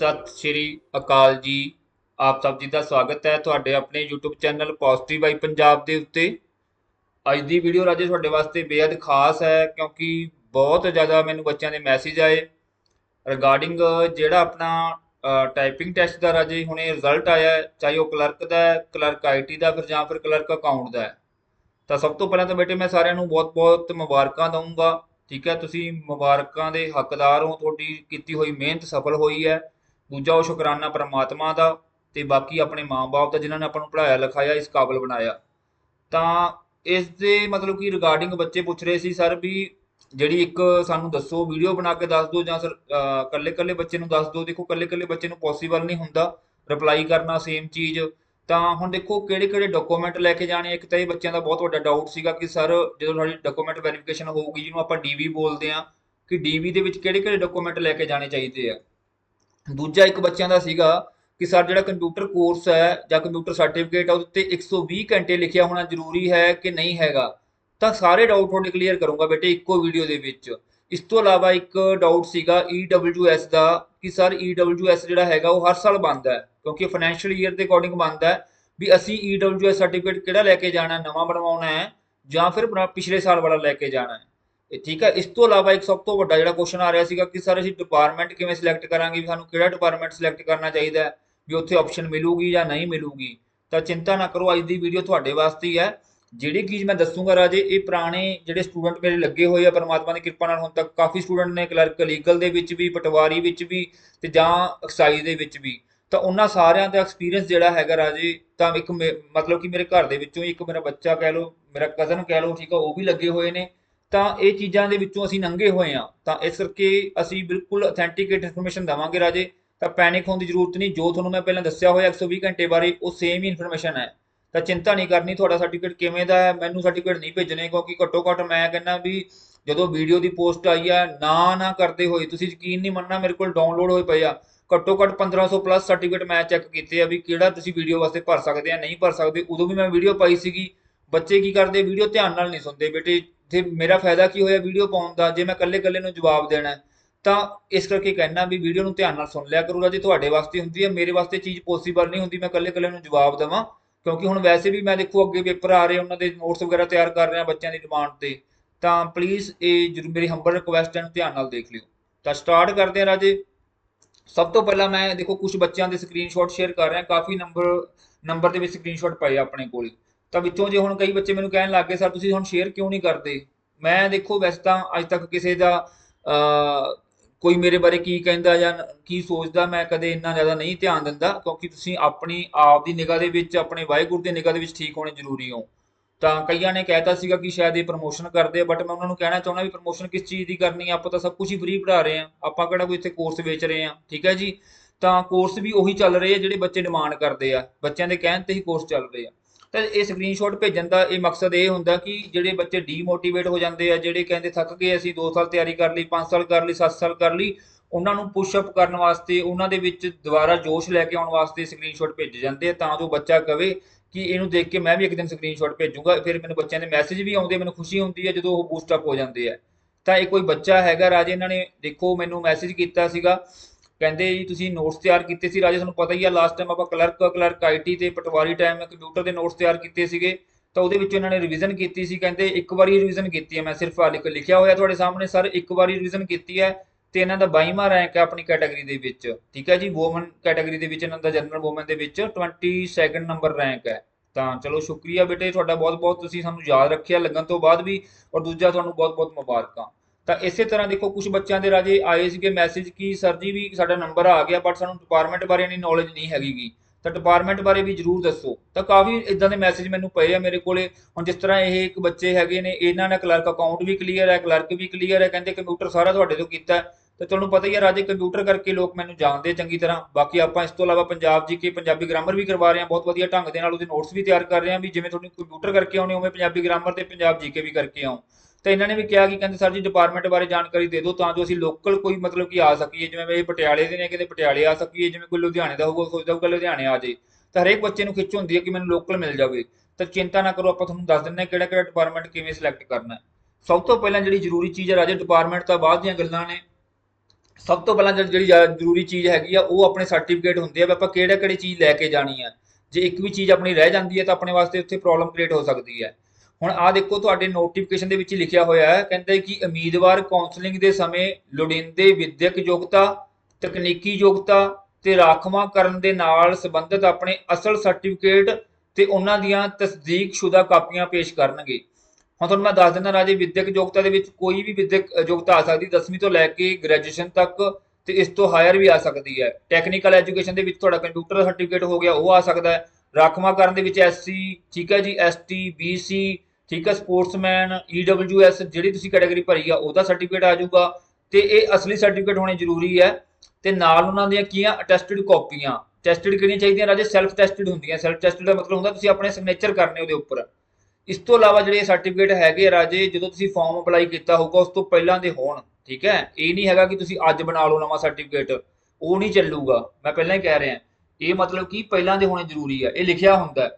ਸਤਿ ਸ਼੍ਰੀ ਅਕਾਲ ਜੀ। ਆਪ ਸਭ ਜੀ ਦਾ ਸਵਾਗਤ ਹੈ ਤੁਹਾਡੇ ਆਪਣੇ YouTube channel positive Bai Punjab ਦੇ ਉੱਤੇ। ਅੱਜ ਦੀ ਵੀਡੀਓ ਰਾਜੇ ਤੁਹਾਡੇ ਵਾਸਤੇ ਬੇहद ਖਾਸ ਹੈ ਕਿਉਂਕਿ ਬਹੁਤ ਜ਼ਿਆਦਾ ਮੈਨੂੰ ਬੱਚਿਆਂ ਦੇ ਮੈਸੇਜ ਆਏ। ਰਿਗਾਰਡਿੰਗ ਜਿਹੜਾ ਆਪਣਾ ਟਾਈਪਿੰਗ ਟੈਸਟ ਦਾ ਰਾਜੇ ਹੁਣੇ ਰਿਜ਼ਲਟ ਆਇਆ ਹੈ, ਚਾਹੇ ਉਹ ਕਲਰਕ ਦਾ ਹੈ ਕਲਰਕ ਆਈਟੀ ਦਾ ਫਿਰ ਜਾਂ ਫਿਰ ਕਲਰਕ ਅਕਾਊਂਟ ਦਾ ਹੈ। ਤਾਂ ਸਭ ਤੋਂ ਪਹਿਲਾਂ ਤਾਂ ਬੇਟੇ ਮੈਂ ਸਾਰਿਆਂ ਨੂੰ ਬਹੁਤ-ਬਹੁਤ ਮੁਬਾਰਕਾਂ ਦਊਂਗਾ। ਠੀਕ ਹੈ ਤੁਸੀਂ ਮੁਬਾਰਕਾਂ ਦੇ ਹੱਕਦਾਰ ਹੋ ਤੁਹਾਡੀ ਕੀਤੀ ਹੋਈ ਮਿਹਨਤ ਸਫਲ ਹੋਈ ਹੈ। ਦੂਜਾ ਉਹ ਸ਼ੁਕਰਾਨਾ ਪਰਮਾਤਮਾ ਦਾ ਤੇ ਬਾਕੀ ਆਪਣੇ ਮਾਂ-ਬਾਪ ਦਾ ਜਿਨ੍ਹਾਂ ਨੇ ਆਪਾਂ ਨੂੰ ਪੜ੍ਹਾਇਆ, ਲਿਖਾਇਆ, ਇਸ ਕਾਬਲ ਬਣਾਇਆ। ਤਾਂ ਇਸ ਦੇ ਮਤਲਬ ਕਿ ਰਿਗਾਰਡਿੰਗ ਬੱਚੇ ਪੁੱਛ ਰਹੇ ਸੀ ਸਰ ਵੀ ਜਿਹੜੀ ਇੱਕ ਸਾਨੂੰ ਦੱਸੋ ਵੀਡੀਓ ਬਣਾ ਕੇ ਦੱਸ ਦਿਓ ਜਾਂ ਸਰ ਕੱਲੇ ਕੱਲੇ ਬੱਚੇ ਨੂੰ ਦੱਸ ਦਿਓ। ਦੇਖੋ ਕੱਲੇ ਕੱਲੇ ਬੱਚੇ ਨੂੰ ਪੋਸੀਬਲ ਨਹੀਂ ਹੁੰਦਾ ਰਿਪਲਾਈ ਕਰਨਾ ਸੇਮ ਚੀਜ਼। ਤਾਂ ਹੁਣ ਦੇਖੋ ਕਿਹੜੇ ਕਿਹੜੇ ਡਾਕੂਮੈਂਟ ਲੈ ਕੇ ਜਾਣੇ ਇੱਕ ਤਾਂ ਇਹ ਬੱਚਿਆਂ ਦਾ ਬਹੁਤ ਵੱਡਾ ਡਾਊਟ ਸੀਗਾ ਕਿ ਸਰ ਜਦੋਂ ਸਾਡੀ ਡਾਕੂਮੈਂਟ ਵੈਰੀਫਿਕੇਸ਼ਨ ਹੋਊਗੀ, ਜਿਹਨੂੰ ਆਪਾਂ ਡੀਵੀ ਬੋਲਦੇ ਆ ਕਿ ਡੀਵੀ ਦੇ ਵਿੱਚ ਕਿਹੜੇ ਕਿਹੜੇ ਡਾਕੂਮੈਂਟ ਲੈ ਕੇ ਜਾਣੇ ਚਾਹੀਦੇ ਆ। ਦੂਜਾ ਇੱਕ ਬੱਚਿਆਂ ਦਾ ਸੀਗਾ ਕਿ ਸਰ ਜਿਹੜਾ ਕੰਪਿਊਟਰ ਕੋਰਸ ਹੈ ਜਾਂ ਕੰਪਿਊਟਰ ਸਰਟੀਫਿਕੇਟ ਹੈ ਉਹਦੇ ਉੱਤੇ 120 ਘੰਟੇ ਲਿਖਿਆ ਹੋਣਾ ਜ਼ਰੂਰੀ ਹੈ ਕਿ ਨਹੀਂ ਹੈਗਾ, ਤਾਂ ਸਾਰੇ ਡਾਊਟ ਤੁਹਾਡੇ ਕਲੀਅਰ ਕਰੂੰਗਾ ਬੇਟੇ ਇੱਕੋ ਵੀਡੀਓ ਦੇ ਵਿੱਚ। ਇਸ ਤੋਂ ਇਲਾਵਾ ਇੱਕ ਡਾਊਟ ਸੀਗਾ EWS ਦਾ ਕਿ ਸਰ EWS ਜਿਹੜਾ ਹੈਗਾ ਉਹ ਹਰ ਸਾਲ ਬਣਦਾ ਹੈ, ਕਿਉਂਕਿ ਫਾਈਨੈਂਸ਼ੀਅਲ ਈਅਰ ਦੇ ਅਕੋਰਡਿੰਗ ਬਣਦਾ ਹੈ ਵੀ ਅਸੀਂ EWS ਸਰਟੀਫਿਕੇਟ ਕਿਹੜਾ ਲੈ ਕੇ ਜਾਣਾ, ਨਵਾਂ ਬਣਵਾਉਣਾ ਹੈ ਜਾਂ ਫਿਰ ਪਿਛਲੇ ਸਾਲ ਵਾਲਾ ਲੈ ਕੇ ਜਾਣਾ ਹੈ। ਠੀਕ ਹੈ, ਇਸ ਤੋਂ ਇਲਾਵਾ ਇੱਕ ਸਭ ਤੋਂ ਵੱਡਾ ਜਿਹੜਾ ਕੁਐਸਚਨ ਆ ਰਿਹਾ ਸੀਗਾ ਕਿ ਸਰ ਅਸੀਂ ਡਿਪਾਰਟਮੈਂਟ ਕਿਵੇਂ ਸਿਲੈਕਟ ਕਰਾਂਗੇ, ਵੀ ਸਾਨੂੰ ਕਿਹੜਾ ਡਿਪਾਰਟਮੈਂਟ ਸਿਲੈਕਟ ਕਰਨਾ ਚਾਹੀਦਾ ਹੈ, ਵੀ ਉੱਥੇ ਆਪਸ਼ਨ ਮਿਲੂਗੀ ਜਾਂ ਨਹੀਂ ਮਿਲੂਗੀ। ਤਾਂ ਚਿੰਤਾ ਨਾ ਕਰੋ, ਅੱਜ ਦੀ ਵੀਡੀਓ ਤੁਹਾਡੇ ਵਾਸਤੇ ਹੀ ਹੈ। ਜਿਹੜੀ ਚੀਜ਼ ਮੈਂ ਦੱਸੂਗਾ ਰਾਜੇ, ਇਹ ਪੁਰਾਣੇ ਜਿਹੜੇ ਸਟੂਡੈਂਟ ਮੇਰੇ ਲੱਗੇ ਹੋਏ ਆ, ਪਰਮਾਤਮਾ ਦੀ ਕਿਰਪਾ ਨਾਲ ਹੁਣ ਤੱਕ ਕਾਫੀ ਸਟੂਡੈਂਟ ਨੇ ਕਲਰਕ ਲੀਗਲ ਦੇ ਵਿੱਚ ਵੀ, ਪਟਵਾਰੀ ਵਿੱਚ ਵੀ ਤੇ ਜਾਂ ਐਕਸਾਈਜ਼ ਦੇ ਵਿੱਚ ਵੀ। ਤਾਂ ਉਹਨਾਂ ਸਾਰਿਆਂ ਦਾ ਐਕਸਪੀਰੀਅੰਸ ਜਿਹੜਾ ਹੈਗਾ ਰਾਜੇ, ਤਾਂ ਇੱਕ ਮੇ- ਮਤਲਬ ਕਿ ਮੇਰੇ ਘਰ ਦੇ ਵਿੱਚੋਂ ਹੀ ਇੱਕ ਮੇਰਾ ਬੱਚਾ ਕਹਿ ਲਓ, ਮੇਰਾ ਕਜ਼ਨ ਕਹਿ ਲਓ, ਠੀਕ ਆ, ਉਹ ਵੀ ਲੱਗੇ ਹੋਏ ਨੇ। ਤਾਂ ਇਹ ਚੀਜ਼ਾਂ ਦੇ ਵਿੱਚੋਂ ਅਸੀਂ ਨੰਗੇ ਹੋਏ ਆ ਤਾਂ ਇਸ ਕਰਕੇ ਅਸੀਂ ਬਿਲਕੁਲ ਅਥੈਂਟਿਕੇਟ ਇਨਫੋਰਮੇਸ਼ਨ ਦਵਾਂਗੇ ਰਾਜੇ। ਤਾਂ ਪੈਨਿਕ ਹੋਣ ਦੀ ਜ਼ਰੂਰਤ ਨਹੀਂ। ਜੋ ਤੁਹਾਨੂੰ ਮੈਂ ਪਹਿਲਾਂ ਦੱਸਿਆ ਹੋਇਆ 120 ਘੰਟੇ ਬਾਰੇ, ਉਹ ਸੇਮ ਹੀ ਇਨਫੋਰਮੇਸ਼ਨ ਹੈ। ਤਾਂ ਚਿੰਤਾ ਨਹੀਂ ਕਰਨੀ, ਤੁਹਾਡਾ ਸਰਟੀਫਿਕੇਟ ਕਿਵੇਂ ਦਾ ਹੈ, ਮੈਨੂੰ ਸਰਟੀਫਿਕੇਟ ਨਹੀਂ ਭੇਜਣੇ, ਕਿਉਂਕਿ ਘੱਟੋ ਘੱਟ ਮੈਂ ਕਹਿੰਦਾ ਵੀ ਜਦੋਂ ਵੀਡੀਓ ਦੀ ਪੋਸਟ ਆਈ ਆ ਨਾ ਨਾ ਕਰਦੇ ਹੋਏ, ਤੁਸੀਂ ਯਕੀਨ ਨਹੀਂ ਮੰਨਣਾ, ਮੇਰੇ ਕੋਲ ਡਾਊਨਲੋਡ ਹੋਏ ਪਏ ਆ। ਘੱਟੋ ਘੱਟ 1500 ਪਲੱਸ ਸਰਟੀਫਿਕੇਟ ਮੈਂ ਚੈੱਕ ਕੀਤੇ ਆ ਵੀ ਕਿਹੜਾ ਤੁਸੀਂ ਵੀਡੀਓ ਵਾਸਤੇ ਭਰ ਸਕਦੇ ਆ, ਨਹੀਂ ਭਰ ਸਕਦੇ। ਉਦੋਂ ਵੀ ਮੈਂ ਵੀਡੀਓ ਪਾਈ ਸੀਗੀ। ਬੱਚੇ ਕੀ ਕਰਦੇ? ਵੀਡੀਓ ਧਿਆਨ ਨਾਲ ਨਹੀਂ ਸੁਣਦੇ। ਬੇਟੇ ਜੇ ਮੇਰਾ ਫਾਇਦਾ ਕੀ ਹੋਇਆ ਵੀਡੀਓ ਪਾਉਣ ਦਾ, ਜੇ ਮੈਂ ਇਕੱਲੇ ਇਕੱਲੇ ਨੂੰ ਜਵਾਬ ਦੇਣਾ ਤਾਂ ਇਸ ਕਰਕੇ ਕਹਿਣਾ ਵੀ ਵੀਡੀਓ ਨੂੰ ਧਿਆਨ ਨਾਲ ਸੁਣ ਲਿਆ ਕਰੋ ਰਾਜੇ, ਤੁਹਾਡੇ ਵਾਸਤੇ ਹੁੰਦੀ ਹੈ, ਮੇਰੇ ਵਾਸਤੇ ਚੀਜ਼ ਪੋਸੀਬਲ ਨਹੀਂ ਹੁੰਦੀ, ਮੈਂ ਇਕੱਲੇ ਇਕੱਲੇ ਨੂੰ ਜਵਾਬ ਦੇਵਾਂ, ਕਿਉਂਕਿ ਹੁਣ ਵੈਸੇ ਵੀ ਮੈਂ ਦੇਖੋ ਅੱਗੇ ਪੇਪਰ ਆ ਰਹੇ, ਉਹਨਾਂ ਦੇ ਨੋਟਸ ਵਗੈਰਾ ਤਿਆਰ ਕਰ ਰਿਹਾ ਬੱਚਿਆਂ ਦੀ ਡਿਮਾਂਡ ਤੇ, ਤਾਂ ਪਲੀਜ਼ ਇਹ ਜ਼ਰੂਰ ਮੇਰੀ ਹੰਬਲ ਰਿਕੁਐਸਟ ਹੈ ਧਿਆਨ ਨਾਲ ਦੇਖ ਲਿਓ। ਤਾਂ ਸਟਾਰਟ ਕਰਦੇ ਹਾਂ ਰਾਜੇ। ਸਭ ਤੋਂ ਪਹਿਲਾਂ ਮੈਂ ਦੇਖੋ ਕੁਝ ਬੱਚਿਆਂ ਦੇ ਸਕਰੀਨਸ਼ਾਟ ਸ਼ੇਅਰ ਕਰ ਰਿਹਾ, ਕਾਫੀ ਨੰਬਰ ਨੰਬਰ ਦੇ ਵਿੱਚ ਸਕਰੀਨਸ਼ਾਟ ਪਏ ਆਪਣੇ ਕੋਲ। ਤਾਂ ਵਿੱਚੋਂ ਜੇ ਹੁਣ ਕਈ ਬੱਚੇ ਮੈਨੂੰ ਕਹਿਣ ਲੱਗ ਗਏ, ਸਰ, ਤੁਸੀਂ ਹੁਣ ਸ਼ੇਅਰ ਕਿਉਂ ਨਹੀਂ ਕਰਦੇ? ਮੈਂ ਦੇਖੋ, ਵੈਸੇ ਤਾਂ ਅੱਜ ਤੱਕ ਕਿਸੇ ਦਾ ਕੋਈ ਮੇਰੇ ਬਾਰੇ ਕੀ ਕਹਿੰਦਾ ਜਾਂ ਕੀ ਸੋਚਦਾ, ਮੈਂ ਕਦੇ ਇੰਨਾ ਜ਼ਿਆਦਾ ਨਹੀਂ ਧਿਆਨ ਦਿੰਦਾ, ਕਿਉਂਕਿ ਤੁਸੀਂ ਆਪਣੀ, ਆਪ ਦੀ ਨਿਗਾਹ ਦੇ ਵਿੱਚ, ਆਪਣੇ ਵਾਹਿਗੁਰੂ ਦੀ ਨਿਗਾਹ ਦੇ ਵਿੱਚ ਠੀਕ ਹੋਣੇ ਜ਼ਰੂਰੀ ਹੋ। ਤਾਂ ਕਈਆਂ ਨੇ ਕਹਿਤਾ ਸੀਗਾ ਕਿ ਸ਼ਾਇਦ ਇਹ ਪ੍ਰਮੋਸ਼ਨ ਕਰਦੇ ਆ ਬਟ ਮੈਂ ਉਹਨਾਂ ਨੂੰ ਕਹਿਣਾ ਚਾਹੁੰਦਾ ਵੀ ਪ੍ਰਮੋਸ਼ਨ ਕਿਸ ਚੀਜ਼ ਦੀ ਕਰਨੀ ਆ, ਆਪਾਂ ਤਾਂ ਸਭ ਕੁਝ ਹੀ ਫ੍ਰੀ ਪੜ੍ਹਾ ਰਹੇ ਆ, ਆਪਾਂ ਕਿਹੜਾ ਕੋਈ ਇੱਥੇ ਕੋਰਸ ਵੇਚ ਰਹੇ ਆ, ਠੀਕ ਹੈ ਜੀ? ਤਾਂ ਕੋਰਸ ਵੀ ਉਹੀ ਚੱਲ ਰਹੇ ਆ ਜਿਹੜੇ ਬੱਚੇ ਡਿਮਾਂਡ ਕਰਦੇ ਆ, ਬੱਚਿਆਂ ਦੇ ਕਹਿਣ ਤੇ ਹੀ ਕੋਰਸ ਚੱਲ ਰਹੇ ਆ। ਤਾਂ ਇਹ ਸਕਰੀਨਸ਼ਾਟ ਭੇਜਣ ਦਾ ਇਹ ਮਕਸਦ ਇਹ ਹੁੰਦਾ ਕਿ ਜਿਹੜੇ ਬੱਚੇ ਡੀਮੋਟੀਵੇਟ ਹੋ ਜਾਂਦੇ ਆ, ਜਿਹੜੇ ਕਹਿੰਦੇ ਥੱਕ ਗਏ ਅਸੀਂ 2 ਸਾਲ ਤਿਆਰੀ ਕਰ ਲਈ 5 ਸਾਲ ਕਰ ਲਈ 7 ਸਾਲ ਕਰ ਲਈ, ਉਹਨਾਂ ਨੂੰ ਪੁਸ਼ ਅਪ ਕਰਨ ਵਾਸਤੇ, ਉਹਨਾਂ ਦੇ ਵਿੱਚ ਦੁਬਾਰਾ ਜੋਸ਼ ਲੈ ਕੇ ਆਉਣ ਵਾਸਤੇ ਸਕਰੀਨਸ਼ਾਟ ਭੇਜੇ ਜਾਂਦੇ ਆ, ਤਾਂ ਜੋ ਬੱਚਾ ਕਵੇ ਕਿ ਇਹਨੂੰ ਦੇਖ ਕੇ ਮੈਂ ਵੀ ਇੱਕ ਦਿਨ ਸਕਰੀਨਸ਼ਾਟ ਭੇਜੂਗਾ, ਫਿਰ ਮੈਨੂੰ ਬੱਚਿਆਂ ਦੇ ਮੈਸੇਜ ਵੀ ਆਉਂਦੇ, ਮੈਨੂੰ ਖੁਸ਼ੀ ਹੁੰਦੀ ਹੈ ਜਦੋਂ ਉਹ ਬੂਸਟ ਅਪ ਹੋ ਜਾਂਦੇ ਆ। ਤਾਂ ਇਹ ਕੋਈ ਬੱਚਾ ਹੈਗਾ ਰਾਜੇ, ਇਹਨਾਂ ਨੇ ਦੇਖੋ ਮੈਨੂੰ ਮੈਸੇਜ ਕੀਤਾ ਸੀਗਾ ਕਹਿੰਦੇ ਜੀ, ਤੁਸੀਂ ਨੋਟਸ ਤਿਆਰ ਕੀਤੇ ਸੀ ਰਾਜੇ, ਤੁਹਾਨੂੰ ਪਤਾ ਹੀ ਆ ਲਾਸਟ ਟਾਈਮ ਆਪਾਂ ਕਲਰਕ ਕਲਰਕ ਆਈਟੀ ਤੇ ਪਟਵਾਰੀ ਟਾਈਮ ਕੰਪਿਊਟਰ ਦੇ ਨੋਟਸ ਤਿਆਰ ਕੀਤੇ ਸੀਗੇ, ਤਾਂ ਉਹਦੇ ਵਿੱਚ ਇਹਨਾਂ ਨੇ ਰਿਵੀਜ਼ਨ ਕੀਤੀ ਸੀ, ਕਹਿੰਦੇ ਇੱਕ ਵਾਰੀ ਰਿਵੀਜ਼ਨ ਕੀਤੀ ਹੈ ਮੈਂ ਸਿਰਫ ਆ ਲਿਖ, ਲਿਖਿਆ ਹੋਇਆ ਤੁਹਾਡੇ ਸਾਹਮਣੇ, ਸਰ, ਇੱਕ ਵਾਰੀ ਰਿਵੀਜ਼ਨ ਕੀਤੀ ਹੈ ਤੇ ਇਹਨਾਂ ਦਾ 22ਵਾਂ ਰੈਂਕ ਹੈ ਆਪਣੀ ਕੈਟਾਗਰੀ ਦੇ ਵਿੱਚ, ਠੀਕ ਹੈ ਜੀ ਵੂਮਨ ਕੈਟਾਗਰੀ ਦੇ ਵਿੱਚ ਇਹਨਾਂ ਦਾ ਜਨਰਲ ਵੂਮਨ ਦੇ ਵਿੱਚ 22 ਨੰਬਰ ਰੈਂਕ ਹੈ ਤਾਂ ਚਲੋ ਸ਼ੁਕਰੀਆ ਬੇਟੇ, ਤੁਹਾਡਾ ਬਹੁਤ ਬਹੁਤ ਤੁਸੀਂ ਸਾਨੂੰ ਯਾਦ ਰੱਖਿਆ, ਲੱਗਣ ਤੋਂ ਬਾਅਦ ਵੀ, ਔਰ ਦੂਜਾ ਤੁਹਾਨੂੰ ਬਹੁਤ ਬਹੁਤ ਮੁਬਾਰਕਾਂ। ਤਾਂ ਇਸੇ ਤਰ੍ਹਾਂ ਦੇਖੋ ਕੁਝ ਬੱਚਿਆਂ ਦੇ ਰਾਜੇ ਆਏ ਸੀਗੇ ਮੈਸੇਜ ਕਿ ਸਰ ਜੀ ਵੀ ਸਾਡਾ ਨੰਬਰ ਆ ਗਿਆ ਬਟ ਸਾਨੂੰ ਡਿਪਾਰਟਮੈਂਟ ਬਾਰੇ ਨਹੀਂ ਨੌਲੇਜ ਨਹੀਂ ਹੈਗੀਗੀ ਤਾਂ ਡਿਪਾਰਟਮੈਂਟ ਬਾਰੇ ਵੀ ਜਰੂਰ ਦੱਸੋ। ਤਾਂ ਕਾਫੀ ਇਦਾਂ ਦੇ ਮੈਸੇਜ ਮੈਨੂੰ ਪਏ ਆ ਮੇਰੇ ਕੋਲੇ। ਹੁਣ ਜਿਸ ਤਰ੍ਹਾਂ ਇਹ ਇੱਕ ਬੱਚੇ ਹੈਗੇ ਨੇ, ਇਹਨਾਂ ਨੇ ਕਲਰਕ ਅਕਾਊਂਟ ਵੀ ਕਲੀਅਰ ਹੈ ਕਲਰਕ ਵੀ ਕਲੀਅਰ ਹੈ, ਕਹਿੰਦੇ ਕੰਪਿਊਟਰ ਸਾਰਾ ਤੁਹਾਡੇ ਤੋਂ ਕੀਤਾ ਹੈ। ਤਾਂ ਤੁਹਾਨੂੰ ਪਤਾ ਹੀ ਹੈ ਰਾਜੇ ਕੰਪਿਊਟਰ ਕਰਕੇ ਲੋਕ ਮੈਨੂੰ ਜਾਣਦੇ ਚੰਗੀ ਤਰ੍ਹਾਂ। ਬਾਕੀ ਆਪਾਂ ਇਸ ਤੋਂ ਇਲਾਵਾ ਪੰਜਾਬ ਜੀ ਕੇ ਪੰਜਾਬੀ ਗ੍ਰਾਮਰ ਵੀ ਕਰਵਾ ਰਹੇ ਹਾਂ, ਬਹੁਤ ਵਧੀਆ ਢੰਗ ਦੇ ਨਾਲ ਉਹਦੇ ਨੋਟਸ ਵੀ ਤਿਆਰ ਕਰ ਰਹੇ ਹਾਂ ਵੀ ਜਿਵੇਂ ਤੁਹਾਨੂੰ ਕੰਪਿਊਟਰ ਕਰਕੇ ਆਉਣੇ, ਉਵੇਂ ਪੰਜਾਬੀ ਗ੍ਰਾਮਰ ਤੇ ਪੰਜਾਬ ਜੀ ਕੇ ਵੀ ਕਰਕੇ ਆਉਂ ਤਾਂ ਇਹਨਾਂ ਨੇ ਵੀ ਕਿਹਾ ਕਿ ਕਹਿੰਦੇ, ਸਰ ਜੀ ਡਿਪਾਰਟਮੈਂਟ ਬਾਰੇ ਜਾਣਕਾਰੀ ਦੇ ਦਿਓ ਤਾਂ ਜੋ ਅਸੀਂ ਲੋਕਲ ਕੋਈ ਮਤਲਬ ਕਿ ਆ ਸਕੀਏ, ਜਿਵੇਂ ਇਹ ਪਟਿਆਲੇ ਦੇ ਨੇ, ਕਿਤੇ ਪਟਿਆਲੇ ਆ ਸਕੀਏ, ਜਿਵੇਂ ਕੋਈ ਲੁਧਿਆਣੇ ਦਾ ਹੋਊਗਾ ਸੋਚਦਾ ਹੋਊਗਾ ਲੁਧਿਆਣੇ ਆ ਜੇ। ਤਾਂ ਹਰੇਕ ਬੱਚੇ ਨੂੰ ਖਿੱਚ ਹੁੰਦੀ ਹੈ ਕਿ ਮੈਨੂੰ ਲੋਕਲ ਮਿਲ ਜਾਵੇ। ਤਾਂ ਚਿੰਤਾ ਨਾ ਕਰੋ, ਆਪਾਂ ਤੁਹਾਨੂੰ ਦੱਸ ਦਿੰਦੇ ਹਾਂ ਕਿਹੜਾ ਕਿਹੜਾ ਡਿਪਾਰਟਮੈਂਟ ਕਿਵੇਂ ਸਿਲੈਕਟ ਕਰਨਾ ਸਭ ਤੋਂ ਪਹਿਲਾਂ ਜਿਹੜੀ ਜ਼ਰੂਰੀ ਚੀਜ਼ ਹੈ, ਰਾਜੇ ਡਿਪਾਰਟਮੈਂਟ ਤਾਂ ਬਾਅਦ ਦੀਆਂ ਗੱਲਾਂ ਨੇ। ਸਭ ਤੋਂ ਪਹਿਲਾਂ ਜਿਹੜੀ ਜਿਹੜੀ ਜ਼ਰੂਰੀ ਚੀਜ਼ ਹੈਗੀ ਆ, ਉਹ ਆਪਣੇ ਸਰਟੀਫਿਕੇਟ ਹੁੰਦੇ ਆ ਵੀ ਆਪਾਂ ਕਿਹੜਾ ਕਿਹੜੀ ਚੀਜ਼ ਲੈ ਕੇ ਜਾਣੀ ਆ। ਜੇ ਇੱਕ ਵੀ ਚੀਜ਼ ਆਪਣੀ ਰਹਿ ਜਾਂਦੀ ਹੈ, ਤਾਂ ਆਪਣੇ ਵਾਸਤੇ ਉੱਥੇ ਪ੍ਰੋਬਲਮ ਕ੍ਰੀਏਟ ਹੋ ਸਕਦੀ ਹੈ। ਹੁਣ ਆਹ ਦੇਖੋ, ਤੁਹਾਡੇ ਨੋਟੀਫਿਕੇਸ਼ਨ ਦੇ ਵਿੱਚ ਲਿਖਿਆ ਹੋਇਆ ਹੈ, ਕਹਿੰਦੇ ਕਿ ਉਮੀਦਵਾਰ ਕਾਉਂਸਲਿੰਗ ਦੇ ਸਮੇਂ ਲੋੜੀਂਦੇ ਵਿਦਿਅਕ ਯੋਗਤਾ, ਤਕਨੀਕੀ ਯੋਗਤਾ ਤੇ ਰਾਖਵਾਂ ਕਰਨ ਦੇ ਨਾਲ ਸੰਬੰਧਿਤ ਆਪਣੇ ਅਸਲ ਸਰਟੀਫਿਕੇਟ ਤੇ ਉਹਨਾਂ ਦੀਆਂ ਤਸਦੀਕਸ਼ੁਦਾ ਕਾਪੀਆਂ ਪੇਸ਼ ਕਰਨਗੇ। ਹੁਣ ਤੁਹਾਨੂੰ ਮੈਂ ਦੱਸ ਦਿੰਦਾ ਰਾਜੇ, ਵਿਦਿਅਕ ਯੋਗਤਾ ਦੇ ਵਿੱਚ ਕੋਈ ਵੀ ਵਿਦਿਅਕ ਯੋਗਤਾ ਆ ਸਕਦੀ 10ਵੀਂ ਤੋਂ ਲੈ ਕੇ ਗ੍ਰੈਜੂਏਸ਼ਨ ਤੱਕ ਤੇ ਇਸ ਤੋਂ ਹਾਇਰ ਵੀ ਆ ਸਕਦੀ ਹੈ। ਟੈਕਨੀਕਲ ਐਜੂਕੇਸ਼ਨ ਦੇ ਵਿੱਚ ਤੁਹਾਡਾ ਕੰਪਿਊਟਰ ਸਰਟੀਫਿਕੇਟ ਹੋ ਗਿਆ, ਉਹ ਆ ਸਕਦਾ ਹੈ। ਰਾਖਵਾਂ ਕਰਨ ਦੇ ਵਿੱਚ ਐਸਸੀ ਠੀਕ ਹੈ ਜੀ ਐਸਟੀ ਬੀਸੀ ਠੀਕ ਹੈ ਸਪੋਰਟਸਮੈਨ ਈਡਬਲਯੂਐਸ ਜਿਹੜੀ ਤੁਸੀਂ ਕੈਟਾਗਰੀ ਭਰੀ ਆ, ਉਹਦਾ ਸਰਟੀਫਿਕੇਟ ਆ ਜਾਊਗਾ ਤੇ ਇਹ ਅਸਲੀ ਸਰਟੀਫਿਕੇਟ ਹੋਣੇ ਜ਼ਰੂਰੀ ਹੈ ਤੇ ਨਾਲ ਉਹਨਾਂ ਦੀਆਂ ਕੀਆਂ ਅਟੈਸਟਡ ਕਾਪੀਆਂ। ਟੈਸਟਡ ਕਿਹੜੀਆਂ ਚਾਹੀਦੀਆਂ ਰਾਜੇ? ਸੈਲਫ ਟੈਸਟਡ ਹੁੰਦੀਆਂ। ਸੈਲਫ ਟੈਸਟਡ ਦਾ ਮਤਲਬ ਹੁੰਦਾ ਤੁਸੀਂ ਆਪਣੇ ਸਿਗਨੇਚਰ ਕਰਨੇ ਉਹਦੇ ਉੱਪਰ। ਇਸ ਤੋਂ ਇਲਾਵਾ ਜਿਹੜੇ ਸਰਟੀਫਿਕੇਟ ਹੈਗੇ ਆ ਰਾਜੇ, ਜਦੋਂ ਤੁਸੀਂ ਫਾਰਮ ਅਪਲਾਈ ਕੀਤਾ ਹੋਊਗਾ, ਉਸ ਤੋਂ ਪਹਿਲਾਂ ਦੇ ਹੋਣ, ਠੀਕ ਹੈ? ਇਹ ਨਹੀਂ ਹੈਗਾ ਕਿ ਤੁਸੀਂ ਅੱਜ ਬਣਾ ਲਓ ਨਵਾਂ ਸਰਟੀਫਿਕੇਟ ਉਹ ਨਹੀਂ ਚੱਲੂਗਾ। ਮੈਂ ਪਹਿਲਾਂ ਹੀ ਕਹਿ ਰਿਹਾ। ਇਹ ਮਤਲਬ ਕਿ ਪਹਿਲਾਂ ਦੇ ਹੋਣੇ ਜ਼ਰੂਰੀ ਹੈ ਇਹ ਲਿਖਿਆ ਹੁੰਦਾ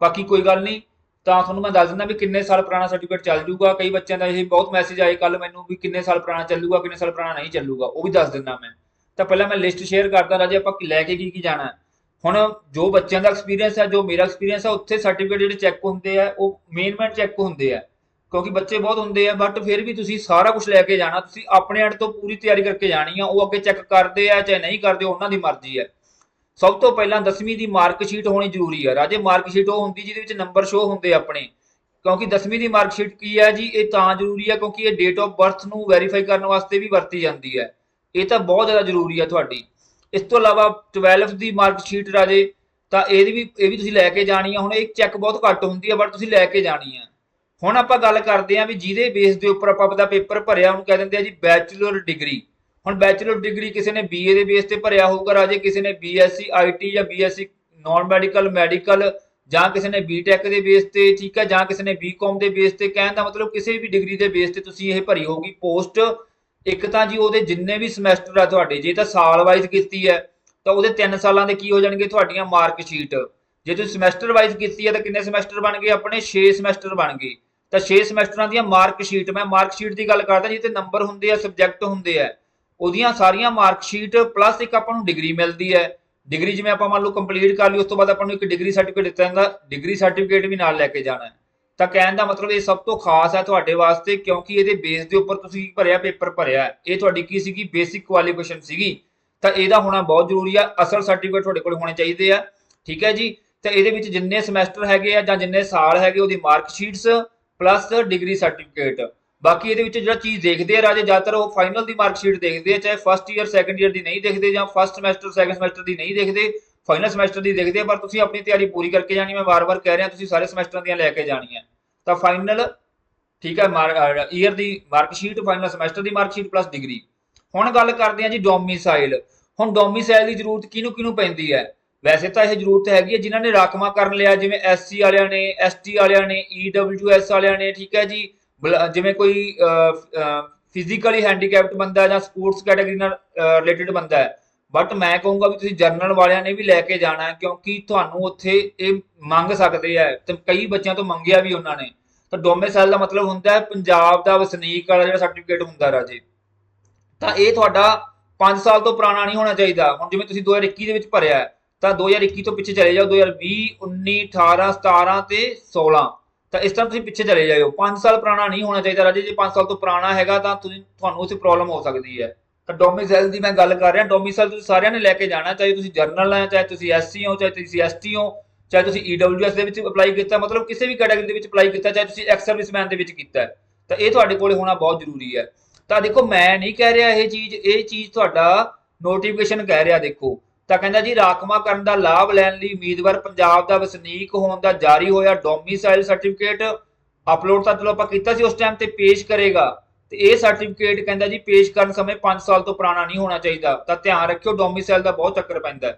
ਬਾਕੀ ਕੋਈ ਗੱਲ ਨਹੀਂ। ਤਾਂ ਤੁਹਾਨੂੰ ਮੈਂ ਦੱਸ ਦਿੰਦਾ ਵੀ ਕਿੰਨੇ ਸਾਲ ਪੁਰਾਣਾ ਸਰਟੀਫਿਕੇਟ ਚੱਲ ਜੂਗਾ ਕਈ ਬੱਚਿਆਂ ਦਾ ਇਹ ਬਹੁਤ ਮੈਸੇਜ ਆਏ ਕੱਲ ਮੈਨੂੰ ਵੀ ਕਿੰਨੇ ਸਾਲ ਪੁਰਾਣਾ ਚੱਲੂਗਾ, ਕਿੰਨੇ ਸਾਲ ਪੁਰਾਣਾ ਨਹੀਂ ਚੱਲੂਗਾ। ਉਹ ਵੀ ਦੱਸ ਦਿੰਦਾ ਮੈਂ। ਤਾਂ ਪਹਿਲਾਂ ਮੈਂ ਲਿਸਟ ਸ਼ੇਅਰ ਕਰਦਾ ਰਾਜੇ ਆਪਾਂ ਲੈ ਕੇ ਕੀ ਕੀ ਜਾਣਾ ਹੁਣ ਜੋ ਬੱਚਿਆਂ ਦਾ ਐਕਸਪੀਰੀਅੰਸ ਹੈ, ਜੋ ਮੇਰਾ ਐਕਸਪੀਰੀਅੰਸ ਹੈ, ਉੱਥੇ ਸਰਟੀਫਿਕੇਟ ਜਿਹੜੇ ਚੈੱਕ ਹੁੰਦੇ ਆ, ਉਹ ਮੇਨ ਮੇਨ ਚੈੱਕ ਹੁੰਦੇ ਆ। ਕਿਉਂਕਿ ਬੱਚੇ ਬਹੁਤ ਹੁੰਦੇ ਆ ਬਟ ਫਿਰ ਵੀ ਤੁਸੀਂ ਸਾਰਾ ਕੁਝ ਲੈ ਕੇ ਜਾਣਾ। ਤੁਸੀਂ ਆਪਣੇ ਐਂਡ ਤੋਂ ਪੂਰੀ ਤਿਆਰੀ ਕਰਕੇ ਜਾਣੀ ਆ, ਉਹ ਅੱਗੇ ਚੈੱਕ ਕਰਦੇ ਆ, ਚਾਹੇ ਨਹੀਂ ਕਰਦੇ, ਉਹਨਾਂ ਦੀ ਮਰਜ਼ੀ ਹੈ। ਸਭ ਤੋਂ ਪਹਿਲਾਂ 10ਵੀਂ ਦੀ ਮਾਰਕ ਸ਼ੀਟ ਹੋਣੀ ਜ਼ਰੂਰੀ ਹੈ ਰਾਜੇ ਮਾਰਕ ਸ਼ੀਟ ਉਹ ਹੁੰਦੀ ਜਿਹਦੇ ਵਿੱਚ ਨੰਬਰ ਸ਼ੋ ਹੁੰਦੇ ਆਪਣੇ। ਕਿਉਂਕਿ 10ਵੀਂ ਦੀ ਮਾਰਕ ਸ਼ੀਟ ਕੀ ਹੈ ਜੀ? ਇਹ ਤਾਂ ਜ਼ਰੂਰੀ ਹੈ ਕਿਉਂਕਿ ਇਹ ਡੇਟ ਆਫ ਬਰਥ ਨੂੰ ਵੈਰੀਫਾਈ ਕਰਨ ਵਾਸਤੇ ਵੀ ਵਰਤੀ ਜਾਂਦੀ ਹੈ ਇਹ ਤਾਂ ਬਹੁਤ ਜ਼ਿਆਦਾ ਜ਼ਰੂਰੀ ਹੈ ਤੁਹਾਡੀ। ਇਸ ਤੋਂ ਇਲਾਵਾ 12th ਦੀ ਮਾਰਕ ਸ਼ੀਟ ਰਾਜੇ, ਤਾਂ ਇਹਦੀ ਵੀ, ਇਹ ਵੀ ਤੁਸੀਂ ਲੈ ਕੇ ਜਾਣੀ ਆ। ਹੁਣ ਇਹ ਚੈੱਕ ਬਹੁਤ ਘੱਟ ਹੁੰਦੀ ਹੈ ਬਟ ਤੁਸੀਂ ਲੈ ਕੇ ਜਾਣੀ ਆ। ਹੁਣ ਆਪਾਂ ਗੱਲ ਕਰਦੇ ਆਂ ਵੀ ਜਿਹਦੇ ਬੇਸ ਦੇ ਉੱਪਰ ਆਪਾਂ ਆਪਦਾ ਪੇਪਰ ਭਰਿਆ, ਉਹਨੂੰ ਕਹਿ ਦਿੰਦੇ ਆ ਜੀ ਬੈਚਲਰ ਡਿਗਰੀ ਹੁਣ ਬੈਚਲਰ ਡਿਗਰੀ ਕਿਸੇ ਨੇ ਬੀਏ ਦੇ ਬੇਸ ਤੇ ਭਰਿਆ ਹੋਊਗਾ, ਰਾਜੇ ਕਿਸੇ ਨੇ ਬੀਐਸਸੀ ਆਈਟੀ ਜਾਂ ਬੀਐਸਸੀ ਨਾਨ ਮੈਡੀਕਲ ਮੈਡੀਕਲ ਜਾਂ ਕਿਸੇ ਨੇ ਬੀਟੈਕ ਦੇ ਬੇਸ ਤੇ, ਠੀਕ ਹੈ, ਜਾਂ ਕਿਸੇ ਨੇ ਬੀਕਾਮ ਦੇ ਬੇਸ ਤੇ, ਕਹਿਣ ਦਾ ਮਤਲਬ ਕਿਸੇ ਵੀ ਡਿਗਰੀ ਦੇ ਬੇਸ ਤੇ ਤੁਸੀਂ ਇਹ ਭਰੀ ਹੋਊਗੀ ਪੋਸਟ ਇੱਕ ਤਾਂ ਜੀ ਉਹਦੇ ਜਿੰਨੇ ਵੀ ਸਮੈਸਟਰ ਆ ਤੁਹਾਡੇ, ਜੇ ਤਾਂ ਸਾਲ ਵਾਈਜ਼ ਕੀਤੀ ਹੈ, ਤਾਂ ਉਹਦੇ 3 ਸਾਲਾਂ ਦੇ ਕੀ ਹੋ ਜਾਣਗੇ ਤੁਹਾਡੀਆਂ ਮਾਰਕ ਸ਼ੀਟ ਜੇ ਤੁਸੀਂ ਸਮੈਸਟਰ ਵਾਈਜ਼ ਕੀਤੀ ਹੈ ਤਾਂ ਕਿੰਨੇ ਸਮੈਸਟਰ ਬਣ ਗਏ? ਆਪਣੇ 6 ਸਮੈਸਟਰ ਬਣ ਗਏ। ਤਾਂ 6 ਸਮੈਸਟਰਾਂ ਦੀਆਂ ਮਾਰਕ ਸ਼ੀਟ ਮੈਂ ਮਾਰਕ ਸ਼ੀਟ ਦੀ ਗੱਲ ਕਰਦਾ, ਜਿਹਦੇ ਨੰਬਰ ਹੁੰਦੇ ਆ ਸਬਜੈਕਟ ਹੁੰਦੇ ਆ। ਉਹਦੀਆਂ ਸਾਰੀਆਂ ਮਾਰਕ ਸ਼ੀਟ ਪਲੱਸ ਇੱਕ ਆਪਾਂ ਨੂੰ ਡਿਗਰੀ ਮਿਲਦੀ ਹੈ। ਡਿਗਰੀ ਜਿਵੇਂ ਆਪਾਂ ਮੰਨ ਲਓ ਕੰਪਲੀਟ ਕਰ ਲਈ, ਉਸ ਤੋਂ ਬਾਅਦ ਆਪਾਂ ਨੂੰ ਇੱਕ ਡਿਗਰੀ ਸਰਟੀਫਿਕੇਟ ਦਿੱਤਾ ਜਾਂਦਾ ਡਿਗਰੀ ਸਰਟੀਫਿਕੇਟ ਵੀ ਨਾਲ ਲੈ ਕੇ ਜਾਣਾ ਹੈ। ਤਾਂ ਕਹਿਣ ਦਾ ਮਤਲਬ ਇਹ ਸਭ ਤੋਂ ਖਾਸ ਹੈ ਤੁਹਾਡੇ ਵਾਸਤੇ, ਕਿਉਂਕਿ ਇਹਦੇ ਬੇਸ ਦੇ ਉੱਪਰ ਤੁਸੀਂ ਭਰਿਆ ਪੇਪਰ ਭਰਿਆ ਇਹ ਤੁਹਾਡੀ ਕੀ ਸੀਗੀ? ਬੇਸਿਕ ਕੁਆਲੀਫਿਕੇਸ਼ਨ ਸੀਗੀ। ਤਾਂ ਇਹਦਾ ਹੋਣਾ ਬਹੁਤ ਜ਼ਰੂਰੀ ਆ ਅਸਲ ਸਰਟੀਫਿਕੇਟ ਤੁਹਾਡੇ ਕੋਲ ਹੋਣੇ ਚਾਹੀਦੇ ਆ। ਠੀਕ ਹੈ ਜੀ? ਤਾਂ ਇਹਦੇ ਵਿੱਚ ਜਿੰਨੇ ਸਮੈਸਟਰ ਹੈਗੇ ਆ ਜਾਂ ਜਿੰਨੇ ਸਾਲ ਹੈਗੇ ਉਹਦੀ mark sheets plus degree certificate ਬਾਕੀ ਇਹਦੇ ਵਿੱਚ ਜਿਹੜਾ ਚੀਜ਼ ਦੇਖਦੇ ਆ ਰਾਜੇ, ਜ਼ਿਆਦਾਤਰ ਉਹ ਫਾਈਨਲ ਦੀ ਮਾਰਕ ਸ਼ੀਟ ਦੇਖਦੇ ਆ, ਚਾਹੇ ਫਸਟ ਈਅਰ ਸੈਕੰਡ ਈਅਰ ਦੀ ਨਹੀਂ ਦੇਖਦੇ ਜਾਂ ਫਸਟ ਸਮੈਸਟਰ ਸੈਕੰਡ ਸਮੈਸਟਰ ਦੀ ਨਹੀਂ ਦੇਖਦੇ ਫਾਈਨਲ ਸਮੈਸਟਰ ਦੀ ਦੇਖਦੇ ਆ, ਪਰ ਤੁਸੀਂ ਆਪਣੀ ਤਿਆਰੀ ਪੂਰੀ ਕਰਕੇ ਜਾਣੀ, ਮੈਂ ਵਾਰ-ਵਾਰ ਕਹਿ ਰਿਹਾ, ਤੁਸੀਂ ਸਾਰੇ ਸਮੈਸਟਰਾਂ ਦੀਆਂ ਲੈ ਕੇ ਜਾਣੀਆਂ। ਤਾਂ ਫਾਈਨਲ ਠੀਕ ਹੈ ਈਅਰ ਦੀ ਮਾਰਕ ਸ਼ੀਟ ਫਾਈਨਲ ਸਮੈਸਟਰ ਦੀ ਮਾਰਕ ਸ਼ੀਟ ਪਲੱਸ ਡਿਗਰੀ ਹੁਣ ਗੱਲ ਕਰਦੇ ਹਾਂ ਜੀ ਡੋਮਿਸਾਈਲ ਹੁਣ ਡੋਮਿਸਾਈਲ ਦੀ ਜ਼ਰੂਰਤ ਕਿਹਨੂੰ ਕਿਹਨੂੰ ਪੈਂਦੀ ਹੈ? ਵੈਸੇ ਤਾਂ ਇਹ ਜ਼ਰੂਰਤ ਹੈਗੀ ਹੈ ਜਿਨ੍ਹਾਂ ਨੇ ਰਾਖਵਾਂ ਕਰਨ ਲਿਆ, ਜਿਵੇਂ ਐਸਸੀ ਵਾਲਿਆਂ ਨੇ ਐਸਟੀ ਵਾਲਿਆਂ ਨੇ ਈਡਬਲਯੂਐਸ ਵਾਲਿਆਂ ਨੇ, ਠੀਕ ਹੈ ਜੀ। ਜਿਵੇਂ ਕੋਈ ਫਿਜ਼ੀਕਲੀ ਹੈਂਡੀਕੈਪਡ ਬੰਦਾ ਜਾਂ ਸਪੋਰਟਸ ਕੈਟਾਗਰੀ ਨਾਲ ਰਿਲੇਟਡ ਬੰਦਾ ਹੈ। ਬਟ ਮੈਂ ਕਹੂੰਗਾ ਵੀ ਤੁਸੀਂ ਜਰਨਲ ਵਾਲਿਆਂ ਨੇ ਵੀ ਲੈ ਕੇ ਜਾਣਾ ਹੈ ਕਿਉਂਕਿ ਤੁਹਾਨੂੰ ਉੱਥੇ ਇਹ ਮੰਗ ਸਕਦੇ ਆ ਤੇ ਕਈ ਬੱਚਿਆਂ ਤੋਂ ਮੰਗਿਆ ਵੀ ਉਹਨਾਂ ਨੇ। ਤਾਂ ਡੋਮਿਸਾਈਲ ਦਾ ਮਤਲਬ ਹੁੰਦਾ ਹੈ ਪੰਜਾਬ ਦਾ ਵਸਨੀਕ ਵਾਲਾ ਜਿਹੜਾ ਸਰਟੀਫਿਕੇਟ ਹੁੰਦਾ ਰਾਜੇ। ਤਾਂ ਇਹ ਤੁਹਾਡਾ 5 ਸਾਲ ਤੋਂ ਪੁਰਾਣਾ ਨਹੀਂ ਹੋਣਾ ਚਾਹੀਦਾ। ਹੁਣ ਜਿਵੇਂ ਤੁਸੀਂ 2021 ਦੇ ਵਿੱਚ ਭਰਿਆ ਹੈ, ਤਾਂ 2021 ਤੋਂ ਪਿੱਛੇ ਚਲੇ ਜਾਓ 2020 19 18 17 ਤੇ 16 ਤਾਂ ਇਸ ਤਰ੍ਹਾਂ ਤੁਸੀਂ ਪਿੱਛੇ ਚਲੇ ਜਾਇਓ। 5 ਸਾਲ ਪੁਰਾਣਾ ਨਹੀਂ ਹੋਣਾ ਚਾਹੀਦਾ ਰਾਜੇ। ਜੇ 5 ਸਾਲ ਤੋਂ ਪੁਰਾਣਾ ਹੈਗਾ ਤਾਂ ਤੁਸੀਂ, ਤੁਹਾਨੂੰ ਉੱਥੇ ਪ੍ਰੋਬਲਮ ਹੋ ਸਕਦੀ ਹੈ। ਤਾਂ ਡੋਮਿਸਾਈਲ ਦੀ ਮੈਂ ਗੱਲ ਕਰ ਰਿਹਾ। ਡੋਮਿਸਾਈਲ ਤੁਸੀਂ ਸਾਰਿਆਂ ਨੇ ਲੈ ਕੇ ਜਾਣਾ, ਚਾਹੇ ਤੁਸੀਂ ਜਰਨਲ ਹੈ ਚਾਹੇ ਤੁਸੀਂ ਐਸਸੀ ਹੋ, ਚਾਹੇ ਤੁਸੀਂ ਐਸਟੀ ਹੋ, ਚਾਹੇ ਤੁਸੀਂ ਈਡਬਲਯੂਐਸ ਦੇ ਵਿੱਚ ਅਪਲਾਈ ਕੀਤਾ, ਮਤਲਬ ਕਿਸੇ ਵੀ ਕੈਟਾਗਰੀ ਦੇ ਵਿੱਚ ਅਪਲਾਈ ਕੀਤਾ, ਚਾਹੇ ਤੁਸੀਂ ਐਕਸ ਸਰਵਿਸਮੈਨ ਦੇ ਵਿੱਚ ਕੀਤਾ। ਤਾਂ ਇਹ ਤੁਹਾਡੇ ਕੋਲੇ ਹੋਣਾ ਬਹੁਤ ਜ਼ਰੂਰੀ ਹੈ। ਤਾਂ ਦੇਖੋ, ਮੈਂ ਨਹੀਂ ਕਹਿ ਰਿਹਾ ਇਹ ਚੀਜ਼ ਇਹ ਚੀਜ਼ ਤੁਹਾਡਾ ਨੋਟੀਫਿਕੇਸ਼ਨ ਕਹਿ ਰਿਹਾ, ਦੇਖੋ। ਤਾਂ ਕਹਿੰਦਾ ਜੀ, ਰਾਖਵਾਂ ਕਰਨ ਦਾ ਲਾਭ ਲੈਣ ਲਈ ਉਮੀਦਵਾਰ ਪੰਜਾਬ ਦਾ ਵਸਨੀਕ ਹੋਣ ਦਾ ਜਾਰੀ ਹੋਇਆ ਡੋਮਿਸਾਈਲ ਸਰਟੀਫਿਕੇਟ ਅਪਲੋਡ ਤਾਂ ਚਲੋ ਆਪਾਂ ਕੀਤਾ ਸੀ ਉਸ ਟਾਈਮ ਤੇ ਪੇਸ਼ ਕਰੇਗਾ। ਤੇ ਇਹ ਸਰਟੀਫਿਕੇਟ ਕਹਿੰਦਾ ਜੀ, ਪੇਸ਼ ਕਰਨ ਸਮੇਂ 5 ਸਾਲ ਤੋਂ ਪੁਰਾਣਾ ਨਹੀਂ ਹੋਣਾ ਚਾਹੀਦਾ। ਤਾਂ ਧਿਆਨ ਰੱਖਿਓ ਡੋਮਿਸਾਈਲ ਦਾ ਬਹੁਤ ਚੱਕਰ ਪੈਂਦਾ